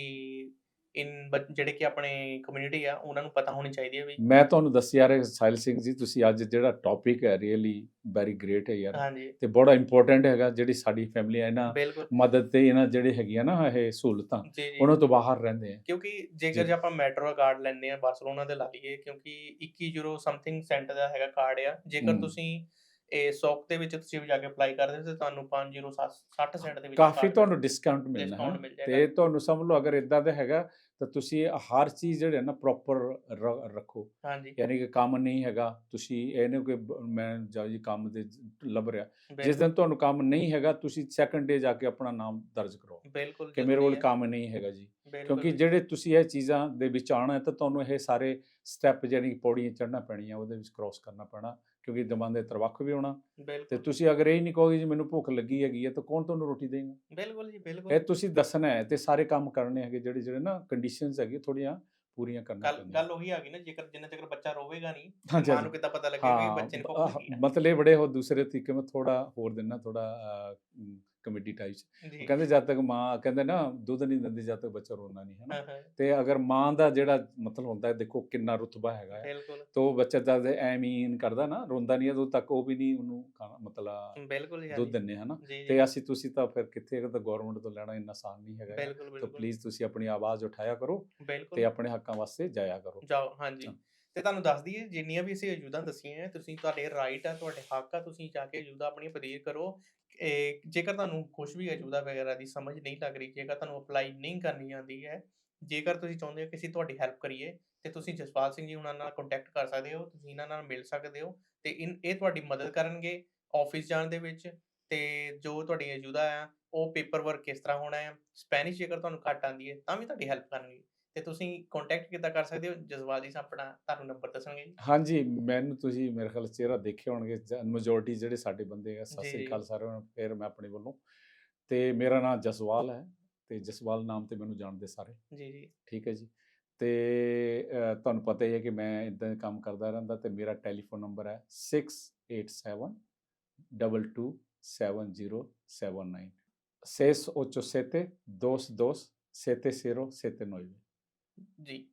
ਇਨ ਜਿਹੜੇ ਕਿ ਆਪਣੇ ਕਮਿਊਨਿਟੀ ਆ ਉਹਨਾਂ ਨੂੰ ਪਤਾ ਹੋਣੀ ਚਾਹੀਦੀ ਹੈ ਵੀ ਮੈਂ ਤੁਹਾਨੂੰ ਦੱਸਿਆ ਰਿਹਾ ਸਾਹਿਲ ਸਿੰਘ ਜੀ ਤੁਸੀਂ ਅੱਜ ਜਿਹੜਾ ਟੌਪਿਕ ਹੈ ਰੀਅਲੀ ਵੈਰੀ ਗ੍ਰੇਟ ਹੈ ਯਾਰ ਹਾਂਜੀ। ਤੇ ਬੜਾ ਇੰਪੋਰਟੈਂਟ ਹੈਗਾ ਜਿਹੜੀ ਸਾਡੀ ਫੈਮਿਲੀ ਹੈ ਇਹਨਾਂ ਬਿਲਕੁਲ। ਮਦਦ ਤੇ ਇਹਨਾਂ ਜਿਹੜੇ ਹੈਗੀਆਂ ਨਾ ਇਹ ਸਹੂਲਤਾਂ ਜੀ ਜੀ। ਉਹਨਾਂ ਤੋਂ ਬਾਹਰ ਰਹਿੰਦੇ ਆ। ਕਿਉਂਕਿ ਜੇਕਰ ਜੀ। ਆਪਾਂ ਮੈਟਰੋ ਕਾਰਡ ਲੈਂਦੇ ਆ ਬਾਰਸਲੋਨਾ ਦੇ ਲਾ ਲਈਏ ਕਿਉਂਕਿ 21 ਯੂਰੋ ਸਮਥਿੰਗ ਸੈਂਟ ਦਾ ਹੈਗਾ ਕਾਰਡ ਆ। ਜੇਕਰ। ਤੁਸੀਂ ਇਹ ਸੌਕ ਦੇ ਵਿੱਚ ਤੁਸੀਂ ਵੀ ਜਾ ਕੇ ਅਪਲਾਈ ਕਰਦੇ ਤੇ ਤੁਹਾਨੂੰ 5 ਯੂਰੋ 60 ਸੈਂਟ ਦੇ ਵਿੱਚ ਕਾਫੀ ਤੁਹਾਨੂੰ ਡਿਸਕਾਊਂਟ ਮਿਲਣਾ ਤੇ ਤੁਹਾਨੂੰ ਸਮਝ ਲਓ ਅਗਰ ਇਦਾਂ ਦਾ ਹੈਗਾ ਤਾਂ ਤੁਸੀਂ ਹਰ ਚੀਜ਼ ਜਿਹੜੇ ਨਾ ਪ੍ਰੋਪਰ ਰੱਖੋ। ਹਾਂਜੀ। ਯਾਨੀ ਕਿ ਕੰਮ ਨਹੀਂ ਹੈਗਾ ਤੁਸੀਂ ਇਹ ਨਹੀਂ ਕਿ ਮੈਂ ਜਾ ਜੀ ਕੰਮ ਦੇ ਲੱਭ ਰਿਹਾ। ਜਿਸ ਦਿਨ ਤੁਹਾਨੂੰ ਕੰਮ ਨਹੀਂ ਹੈਗਾ ਤੁਸੀਂ ਸੈਕੰਡ ਡੇ ਜਾ ਕੇ ਆਪਣਾ ਨਾਮ ਦਰਜ ਕਰੋ ਬਿਲਕੁਲ ਕਿ ਮੇਰੇ ਕੋਲ ਕੰਮ ਨਹੀਂ ਹੈਗਾ ਜੀ। ਕਿਉਂਕਿ ਜਿਹੜੇ ਤੁਸੀਂ ਇਹ ਚੀਜ਼ਾਂ ਦੇ ਵਿੱਚ ਆਉਣਾ ਹੈ ਤਾਂ ਤੁਹਾਨੂੰ ਇਹ ਸਾਰੇ ਸਟੈਪ ਜਿਹੜੀ ਪੌੜੀਆਂ ਚੜ੍ਹਨਾ ਪੈਣੀਆਂ ਉਹਦੇ ਵਿੱਚ ਕ੍ਰਾਸ ਕਰਨਾ ਪੈਣਾ ਕਿਉਂਕਿ ਦਮਾਂ ਦੇ ਤਰਵੱਖ ਵੀ ਹੋਣਾ। ਤੇ ਤੁਸੀਂ ਅਗਰ ਇਹ ਨਹੀਂ ਕਹੋਗੇ ਜੀ ਮੈਨੂੰ ਭੁੱਖ ਲੱਗੀ ਹੈਗੀ ਹੈ ਤਾਂ ਕੌਣ ਤੁਹਾਨੂੰ ਰੋਟੀ ਦੇਗਾ ਬਿਲਕੁਲ ਜੀ ਇਹ ਬਿਲਕੁਲ ਤੁਸੀਂ ਦੱਸਣਾ ਹੈ ਤੇ ਸਾਰੇ ਕੰਮ ਕਰਨੇ ਹੈਗੇ ਜਿਹੜੇ ਜਿਹੜੇ ਨਾ ਕੰਡੀਸ਼ਨਸ ਹੈਗੇ ਥੋੜੀਆਂ ਪੂਰੀਆਂ ਕਰਨੀਆਂ ਗੱਲ ਗੱਲ ਉਹੀ ਆ ਗਈ ਨਾ ਜੇਕਰ ਜਿੰਨਾ ਚਿਰ ਬੱਚਾ ਰੋਵੇਗਾ ਨਹੀਂ ਮਾਂ। ਨੂੰ ਕਿੱਦਾਂ ਪਤਾ ਲੱਗੇਗਾ ਵੀ ਬੱਚੇ ਨੂੰ ਭੁੱਖ ਲੱਗੀ ਹੈ? ਮਤਲਬ ਇਹ ਬੜੇ ਹੋ ਦੂਸਰੇ ਤਰੀਕੇ ਮੈਂ ਥੋੜਾ ਹੋਰ ਦਿਨਾ ਥੋੜਾ ਕਮੇਡੀ ਟਾਈਪਸ ਜੀ। ਕਹਿੰਦੇ ਜਦ ਤੱਕ ਮਾਂ ਕਹਿੰਦੇ ਨਾ ਦੁੱਧ ਨਹੀਂ ਦਿੰਦੀ ਜਦ ਤੱਕ ਬੱਚਾ ਰੋਂਦਾ ਨਹੀਂ ਹੈ ਨਾ ਹਾਂ, ਹਾਂ, ਤੇ ਅਗਰ ਮਾਂ ਦਾ ਜਿਹੜਾ ਮਤਲਬ ਹੁੰਦਾ ਹੈ ਦੇਖੋ ਕਿੰਨਾ ਰੁਤਬਾ ਹੈਗਾ ਹੈ। ਤੋ ਬੱਚਾ ਜਦ ਐਮੀਨ ਕਰਦਾ ਨਾ ਰੋਂਦਾ ਨਹੀਂ ਉਦੋਂ ਤੱਕ ਉਹ ਵੀ ਨਹੀਂ ਉਹਨੂੰ ਮਤਲਬ ਦੁੱਧ ਦਿੰਨੇ ਜੀ ਤੇ ਅਸੀਂ ਤੁਸੀਂ ਤਾਂ ਫਿਰ ਕਿੱਥੇ ਤਾਂ ਗਵਰਨਮੈਂਟ ਤੋਂ ਲੈਣਾ ਇੰਨਾ ਆਸਾਨ ਨਹੀਂ ਹੈਗਾ ਤਾਂ ਪਲੀਜ਼ ਤੁਸੀਂ ਆਪਣੀ ਆਵਾਜ਼ ਉਠਾਇਆ ਕਰੋ ਤੇ ਆਪਣੇ ਹੱਕਾਂ ਵਾਸਤੇ ਜਾਇਆ ਕਰੋ। ਜਾਓ ਹਾਂਜੀ ਹਾਂ। ਤੇ ਤੁਹਾਨੂੰ ਦੱਸ ਦਈਏ ਜਿੰਨੀਆਂ ਵੀ ਅਸੀਂ ਅਜੂਦਾਂ ਦੱਸੀਆਂ ਹੈ, ਤੁਸੀਂ ਤੁਹਾਡੇ ਰਾਈਟ ਆ ਤੁਹਾਡੇ ਹੱਕ ਆ ਤੁਸੀਂ ਜਾ ਕੇ ਅਜੂਦਾ ਆਪਣੀ ਪਦੀਰ ਕਰੋ। ਜੇਕਰ ਤੁਹਾਨੂੰ ਕੁਝ ਵੀ ਅਜੂਦਾ ਵਗੈਰਾ ਦੀ ਸਮਝ ਨਹੀਂ ਲੱਗ ਰਹੀ, ਜੇਕਰ ਤੁਹਾਨੂੰ ਅਪਲਾਈ ਨਹੀਂ ਕਰਨੀ ਆਉਂਦੀ ਹੈ, ਜੇਕਰ ਤੁਸੀਂ ਚਾਹੁੰਦੇ ਹੋ ਕਿ ਅਸੀਂ ਤੁਹਾਡੀ ਹੈਲਪ ਕਰੀਏ, ਤੇ ਤੁਸੀਂ ਜਸਪਾਲ ਸਿੰਘ ਜੀ ਉਹਨਾਂ ਨਾਲ ਕੰਟੈਕਟ ਕਰ ਸਕਦੇ ਹੋ, ਤੁਸੀਂ ਇਹਨਾਂ ਨਾਲ ਮਿਲ ਸਕਦੇ ਹੋ, ਤੇ ਇਨ, ਇਹ ਤੁਹਾਡੀ ਮਦਦ ਕਰਨਗੇ ਆਫਿਸ ਜਾਣ ਦੇ ਵਿੱਚ, ਤੇ ਜੋ ਤੁਹਾਡੀ ਅਜੂਦਾ ਆ, ਉਹ ਪੇਪਰ ਵਰਕ ਕਿਸ ਤਰ੍ਹਾਂ ਹੋਣਾ ਹੈ ਸਪੈਨਿਸ਼ ਜੇਕਰ ਤੁਹਾਨੂੰ ਘੱਟ ਆਉਂਦੀ ਹੈ, ਤਾਂ ਵੀ ਤੁਹਾਡੀ ਹੈਲਪ ਕਰਨਗੇ। ਤੇ ਤੁਸੀਂ ਕੰਟੈਕਟ ਕਿੱਦਾਂ ਕਰ ਸਕਦੇ ਹੋ? ਜਸਵਾਲ ਜੀ ਆਪਣਾ ਤੁਹਾਨੂੰ ਨੰਬਰ ਦੱਸਣਗੇ ਜੀ। ਹਾਂਜੀ ਮੈਨੂੰ ਤੁਸੀਂ ਮੇਰੇ ਖਿਆਲ ਚਿਹਰਾ ਦੇਖੇ ਹੋਣਗੇ। ਮੈਜੋਰਟੀ ਜਿਹੜੇ ਸਾਡੇ ਬੰਦੇ ਆ ਸਤਿ ਸ੍ਰੀ। ਅਕਾਲ ਸਾਰਿਆਂ ਨੂੰ ਫਿਰ ਮੈਂ ਆਪਣੇ ਵੱਲੋਂ। ਤੇ ਮੇਰਾ ਨਾਮ ਜਸਵਾਲ ਹੈ ਤੇ ਜਸਵਾਲ ਨਾਮ ਤੇ ਮੈਨੂੰ ਜਾਣਦੇ ਸਾਰੇ। ਜੀ ਜੀ। ਠੀਕ ਹੈ ਜੀ। ਤੇ ਤੁਹਾਨੂੰ ਪਤਾ ਹੀ ਹੈ ਕਿ ਮੈਂ ਇਦਾਂ ਕੰਮ ਕਰਦਾ ਰਹਿੰਦਾ ਤੇ ਮੇਰਾ ਟੈਲੀਫੋਨ ਨੰਬਰ ਹੈ 687 227079 687 ਜੀ।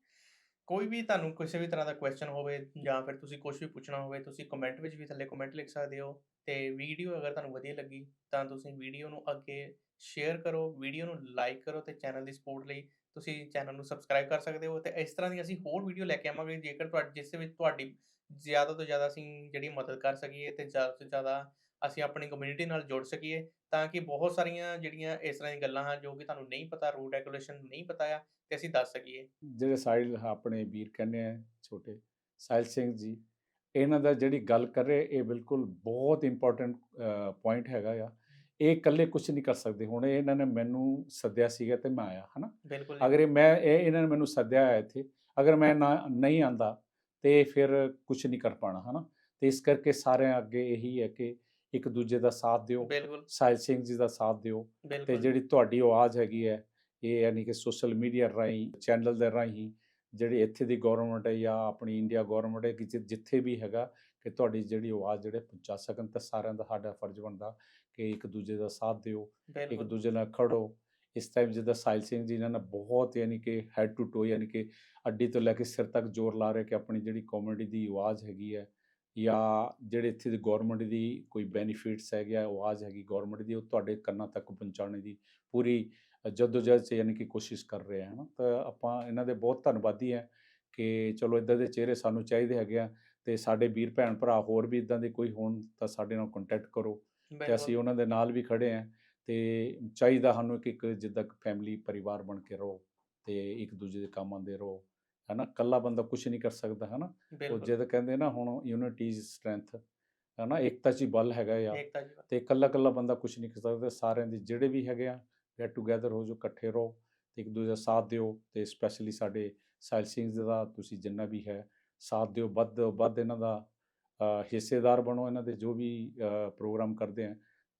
ਕੋਈ ਵੀ ਤੁਹਾਨੂੰ ਕਿਸੇ ਵੀ ਤਰ੍ਹਾਂ ਦਾ ਕੁਐਸਚਨ ਹੋਵੇ ਜਾਂ ਫਿਰ ਤੁਸੀਂ ਕੁਝ ਵੀ ਪੁੱਛਣਾ ਹੋਵੇ, ਤੁਸੀਂ ਕਮੈਂਟ ਵਿੱਚ ਵੀ ਥੱਲੇ ਕਮੈਂਟ ਲਿਖ ਸਕਦੇ ਹੋ ਤੇ ਵੀਡੀਓ ਅਗਰ ਤੁਹਾਨੂੰ ਵਧੀਆ ਲੱਗੀ ਤਾਂ ਤੁਸੀਂ ਵੀਡੀਓ ਨੂੰ ਅੱਗੇ ਸ਼ੇਅਰ ਕਰੋ ਵੀਡੀਓ ਨੂੰ ਲਾਈਕ ਕਰੋ ਤੇ ਚੈਨਲ ਦੀ ਸਪੋਰਟ ਲਈ ਤੁਸੀਂ ਚੈਨਲ ਨੂੰ ਸਬਸਕ੍ਰਾਈਬ ਕਰ ਸਕਦੇ ਹੋ ਤੇ ਇਸ ਤਰ੍ਹਾਂ ਦੀ ਅਸੀਂ ਹੋਰ ਵੀਡੀਓ ਲੈ ਕੇ ਆਵਾਂਗੇ ਜੇਕਰ ਤੁਹਾਡੀ ਜਿਸ ਵਿੱਚ ਤੁਹਾਡੀ ਜ਼ਿਆਦਾ ਤੋਂ ਜ਼ਿਆਦਾ ਅਸੀਂ ਜਿਹੜੀ ਮਦਦ ਕਰ ਸਕੀਏ ਤੇ ਜ਼ਿਆਦਾ ਤੋਂ ਜ਼ਿਆਦਾ ਅਸੀਂ ਆਪਣੀ ਕਮਿਊਨਿਟੀ ਨਾਲ ਜੁੜ ਸਕੀਏ ਤਾਂ ਕਿ ਬਹੁਤ ਸਾਰੀਆਂ ਜਿਹੜੀਆਂ ਇਸ ਤਰ੍ਹਾਂ ਦੀਆਂ ਗੱਲਾਂ ਹਨ ਜੋ ਕਿ ਤੁਹਾਨੂੰ ਨਹੀਂ ਪਤਾ ਰੂਲ ਰੈਗੂਲੇਸ਼ਨ ਨਹੀਂ ਪਤਾ ਆ ਤੇ ਅਸੀਂ ਦੱਸ ਸਕੀਏ। ਜਿਹੜੇ ਸਾਹਿਲ ਆਪਣੇ ਵੀਰ ਕਹਿੰਦੇ ਆ ਛੋਟੇ ਸਾਹਿਲ ਸਿੰਘ ਜੀ ਇਹਨਾਂ ਦਾ ਜਿਹੜੀ ਗੱਲ ਕਰ ਰਹੇ ਇਹ ਬਿਲਕੁਲ ਬਹੁਤ ਇੰਪੋਰਟੈਂਟ ਪੁਆਇੰਟ ਹੈਗਾ ਆ। ਇਹ ਇਕੱਲੇ ਕੁਝ ਨਹੀਂ ਕਰ ਸਕਦੇ। ਹੁਣ ਇਹ ਇਹਨਾਂ ਨੇ ਮੈਨੂੰ ਸੱਦਿਆ ਸੀਗਾ ਤੇ ਮੈਂ ਆਇਆ ਹਨਾ? ਬਿਲਕੁਲ ਅਗਰ ਇਹ ਮੈਂ ਇਹ ਇਹਨਾਂ ਨੇ ਮੈਨੂੰ ਸੱਦਿਆ ਹੈ ਇੱਥੇ ਅਗਰ ਮੈਂ ਨਾ ਨਹੀਂ ਆਂਦਾ ਤੇ ਫਿਰ ਕੁਝ ਨਹੀਂ ਕਰ ਪਾਣਾ ਹਨਾ? ਤੇ ਇਸ ਕਰਕੇ ਸਾਰਿਆਂ ਅੱਗੇ ਇਹੀ ਹੈ ਕਿ ਇੱਕ ਦੂਜੇ ਦਾ ਸਾਥ ਦਿਓ ਬਿਲਕੁਲ। ਸਾਹਿਲ ਸਿੰਘ ਜੀ ਦਾ ਸਾਥ ਦਿਓ ਤੇ ਜਿਹੜੀ ਤੁਹਾਡੀ ਆਵਾਜ਼ ਹੈਗੀ ਹੈ ਇਹ ਯਾਨੀ ਕਿ ਸੋਸ਼ਲ ਮੀਡੀਆ ਰਾਹੀਂ ਚੈਨਲ ਦੇ ਰਾਹੀਂ ਜਿਹੜੀ ਇੱਥੇ ਦੀ ਗਵਰਨਮੈਂਟ ਹੈ ਜਾਂ ਆਪਣੀ ਇੰਡੀਆ ਗਵਰਨਮੈਂਟ ਹੈ ਕਿ ਜਿੱਥੇ ਵੀ ਹੈਗਾ ਕਿ ਤੁਹਾਡੀ ਜਿਹੜੀ ਆਵਾਜ਼ ਜਿਹੜੇ ਪਹੁੰਚਾ ਸਕਣ ਤਾਂ ਸਾਰਿਆਂ ਦਾ ਸਾਡਾ ਫਰਜ਼ ਬਣਦਾ ਕਿ ਇੱਕ ਦੂਜੇ ਦਾ ਸਾਥ ਦਿਓ ਇੱਕ ਦੂਜੇ ਨਾਲ ਖੜੋ। ਇਸ ਟਾਈਮ ਜਿੱਦਾਂ ਸਾਹਿਲ ਸਿੰਘ ਜੀ ਇਹਨਾਂ ਨੇ ਬਹੁਤ ਯਾਨੀ ਕਿ ਹੈਡ ਟੂ ਟੋ ਯਾਨੀ ਕਿ ਅੱਡੀ ਤੋਂ ਲੈ ਕੇ ਸਿਰ ਤੱਕ ਜ਼ੋਰ ਲਾ ਰਹੇ ਕਿ ਆਪਣੀ ਜਿਹੜੀ ਕਮਿਊਨਿਟੀ ਦੀ ਆਵਾਜ਼ ਹੈਗੀ ਹੈ ਜਾਂ ਜਿਹੜੇ ਇੱਥੇ ਦੀ ਗਵਰਨਮੈਂਟ ਦੀ ਕੋਈ ਬੈਨੀਫਿਟਸ ਹੈਗੇ ਆ ਆਵਾਜ਼ ਹੈਗੀ ਗਵਰਨਮੈਂਟ ਦੀ ਉਹ ਤੁਹਾਡੇ ਕੰਨਾਂ ਤੱਕ ਪਹੁੰਚਾਉਣ ਦੀ ਪੂਰੀ ਜਦੋਜਹਿਦ 'ਚ ਯਾਨੀ ਕਿ ਕੋਸ਼ਿਸ਼ ਕਰ ਰਹੇ ਹਨ? ਤਾਂ ਆਪਾਂ ਇਹਨਾਂ ਦੇ ਬਹੁਤ ਧੰਨਵਾਦੀ ਹੈ ਕਿ ਚਲੋ ਇਦਾਂ ਦੇ ਚਿਹਰੇ ਸਾਨੂੰ ਚਾਹੀਦੇ ਹੈਗੇ ਆ ਤੇ ਸਾਡੇ ਵੀਰ ਭੈਣ ਭਰਾ ਹੋਰ ਵੀ ਇਦਾਂ ਦੇ ਕੋਈ ਹੋਣ ਤਾਂ ਸਾਡੇ ਨਾਲ ਕੰਟੈਕਟ ਕਰੋ ਤੇ ਅਸੀਂ ਉਹਨਾਂ ਦੇ ਨਾਲ ਵੀ ਖੜੇ ਆਂ ਤੇ ਚਾਹੀਦਾ ਸਾਨੂੰ ਕਿ ਇੱਕ ਜਿੱਦਾਂ ਫੈਮਿਲੀ ਪਰਿਵਾਰ ਬਣ ਕੇ ਰਹੋ ਤੇ ਇੱਕ ਦੂਜੇ ਦੇ ਕੰਮ ਆਉਂਦੇ ਰਹੋ। ਹਨਾ ਕੱਲਾ ਬੰਦਾ ਕੁਝ ਨਹੀਂ ਕਰ ਸਕਦਾ ਹਨਾ। ਉਹ ਜਦ ਕਹਿੰਦੇ ਨਾ ਹੁਣ ਯੂਨਿਟੀ ਇਜ਼ ਸਟਰੈਂਥ ਹਨਾ ਏਕਤਾ 'ਚ ਹੀ ਬਲ ਹੈਗਾ ਜੀ ਤੇ ਇਕੱਲਾ ਇਕੱਲਾ ਬੰਦਾ ਕੁਝ ਨਹੀਂ ਕਰ ਸਕਦਾ ਸਾਰਿਆਂ ਦੇ ਜਿਹੜੇ ਵੀ ਹੈਗੇ ਆ ਗੈਟ ਟੂਗੇਦਰ ਹੋ ਜੋ ਇਕੱਠੇ ਰਹੋ ਤੇ ਇੱਕ ਦੂਜੇ ਦਾ ਸਾਥ ਦਿਓ ਤੇ ਸਪੈਸ਼ਲੀ ਸਾਡੇ ਸਾਹਿਲ ਸਿੰਘ ਦਾ ਤੁਸੀਂ ਜਿੰਨਾ ਵੀ ਹੈ ਸਾਥ ਦਿਓ ਵੱਧ ਵੱਧ ਇਹਨਾਂ ਦਾ ਹਿੱਸੇਦਾਰ ਬਣੋ ਇਹਨਾਂ ਦੇ ਜੋ ਵੀ ਪ੍ਰੋਗਰਾਮ ਕਰਦੇ ਆ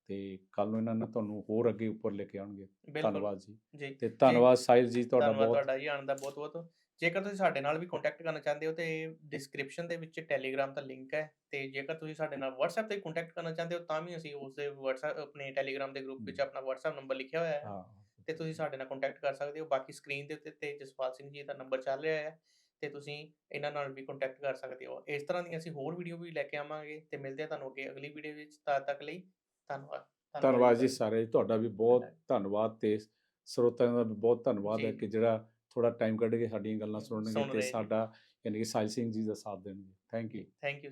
ਤੇ ਕੱਲ ਨੂੰ ਇਹਨਾਂ ਨੇ ਤੁਹਾਨੂੰ ਹੋਰ ਅੱਗੇ ਉੱਪਰ ਲੈ ਕੇ ਆਉਣਗੇ। ਧੰਨਵਾਦ ਜੀ। ਤੇ ਧੰਨਵਾਦ ਸਾਹਿਲ ਜੀ ਤੁਹਾਡਾ ਬਹੁਤ ਤੁਹਾਡਾ ਜੀ ਆਉਣ ਦਾ ਬਹੁਤ ਬਹੁਤ ਜੇਕਰ ਤੁਸੀਂ ਸਾਡੇ ਨਾਲ ਵੀ ਕੰਟੈਕਟ ਕਰਨਾ ਚਾਹੁੰਦੇ ਹੋ ਤੇ ਡਿਸਕ੍ਰਿਪਸ਼ਨ ਦੇ ਵਿੱਚ ਟੈਲੀਗ੍ਰਾਮ ਦਾ ਲਿੰਕ ਹੈ ਤੇ ਜੇਕਰ ਤੁਸੀਂ ਸਾਡੇ ਨਾਲ WhatsApp ਤੇ ਕੰਟੈਕਟ ਕਰਨਾ ਚਾਹੁੰਦੇ ਹੋ ਤਾਂ ਵੀ ਅਸੀਂ ਉਸ ਦੇ WhatsApp ਆਪਣੇ ਟੈਲੀਗ੍ਰਾਮ ਦੇ ਗਰੁੱਪ ਵਿੱਚ। ਆਪਣਾ WhatsApp ਨੰਬਰ ਲਿਖਿਆ ਹੋਇਆ ਹੈ ਹਾਂ। ਤੇ ਤੁਸੀਂ ਸਾਡੇ ਨਾਲ ਕੰਟੈਕਟ ਕਰ ਸਕਦੇ ਹੋ। ਬਾਕੀ ਸਕਰੀਨ ਦੇ ਉੱਤੇ ਤੇ ਜਸਪਾਲ ਸਿੰਘ ਜੀ ਦਾ ਨੰਬਰ ਚੱਲ ਰਿਹਾ ਹੈ ਤੇ ਤੁਸੀਂ ਇਹਨਾਂ ਨਾਲ ਵੀ ਕੰਟੈਕਟ ਕਰ ਸਕਦੇ ਹੋ। ਇਸ ਤਰ੍ਹਾਂ ਦੀਆਂ ਅਸੀਂ ਹੋਰ ਵੀਡੀਓ ਵੀ ਲੈ ਕੇ ਆਵਾਂਗੇ ਤੇ ਮਿਲਦੇ ਆ ਤੁਹਾਨੂੰ ਅੱਗੇ ਅਗਲੀ ਵੀਡੀਓ ਵਿੱਚ। ਤਦ ਤੱਕ ਲਈ ਧੰਨਵਾਦ। ਧੰਨਵਾਦ ਜੀ। ਸਾਰੇ। ਤੁਹਾਡਾ ਵੀ ਬਹੁਤ ਧੰਨਵਾਦ। ਤੇ ਸਰੋਤਿਆਂ ਦਾ ਵੀ ਬਹੁਤ ਧੰਨਵਾਦ ਹੈ। ਕਿ ਜਿਹੜਾ ਥੋੜਾ ਟਾਈਮ ਕੱਢ ਕੇ ਸਾਡੀਆਂ ਗੱਲਾਂ ਸੁਣਨਗੇ ਤੇ। ਸਾਡਾ ਯਾਨੀ ਕਿ ਸਾਹਿਲ ਸਿੰਘ ਜੀ ਦਾ ਸਾਥ ਦੇਣਗੇ। Thank you thank you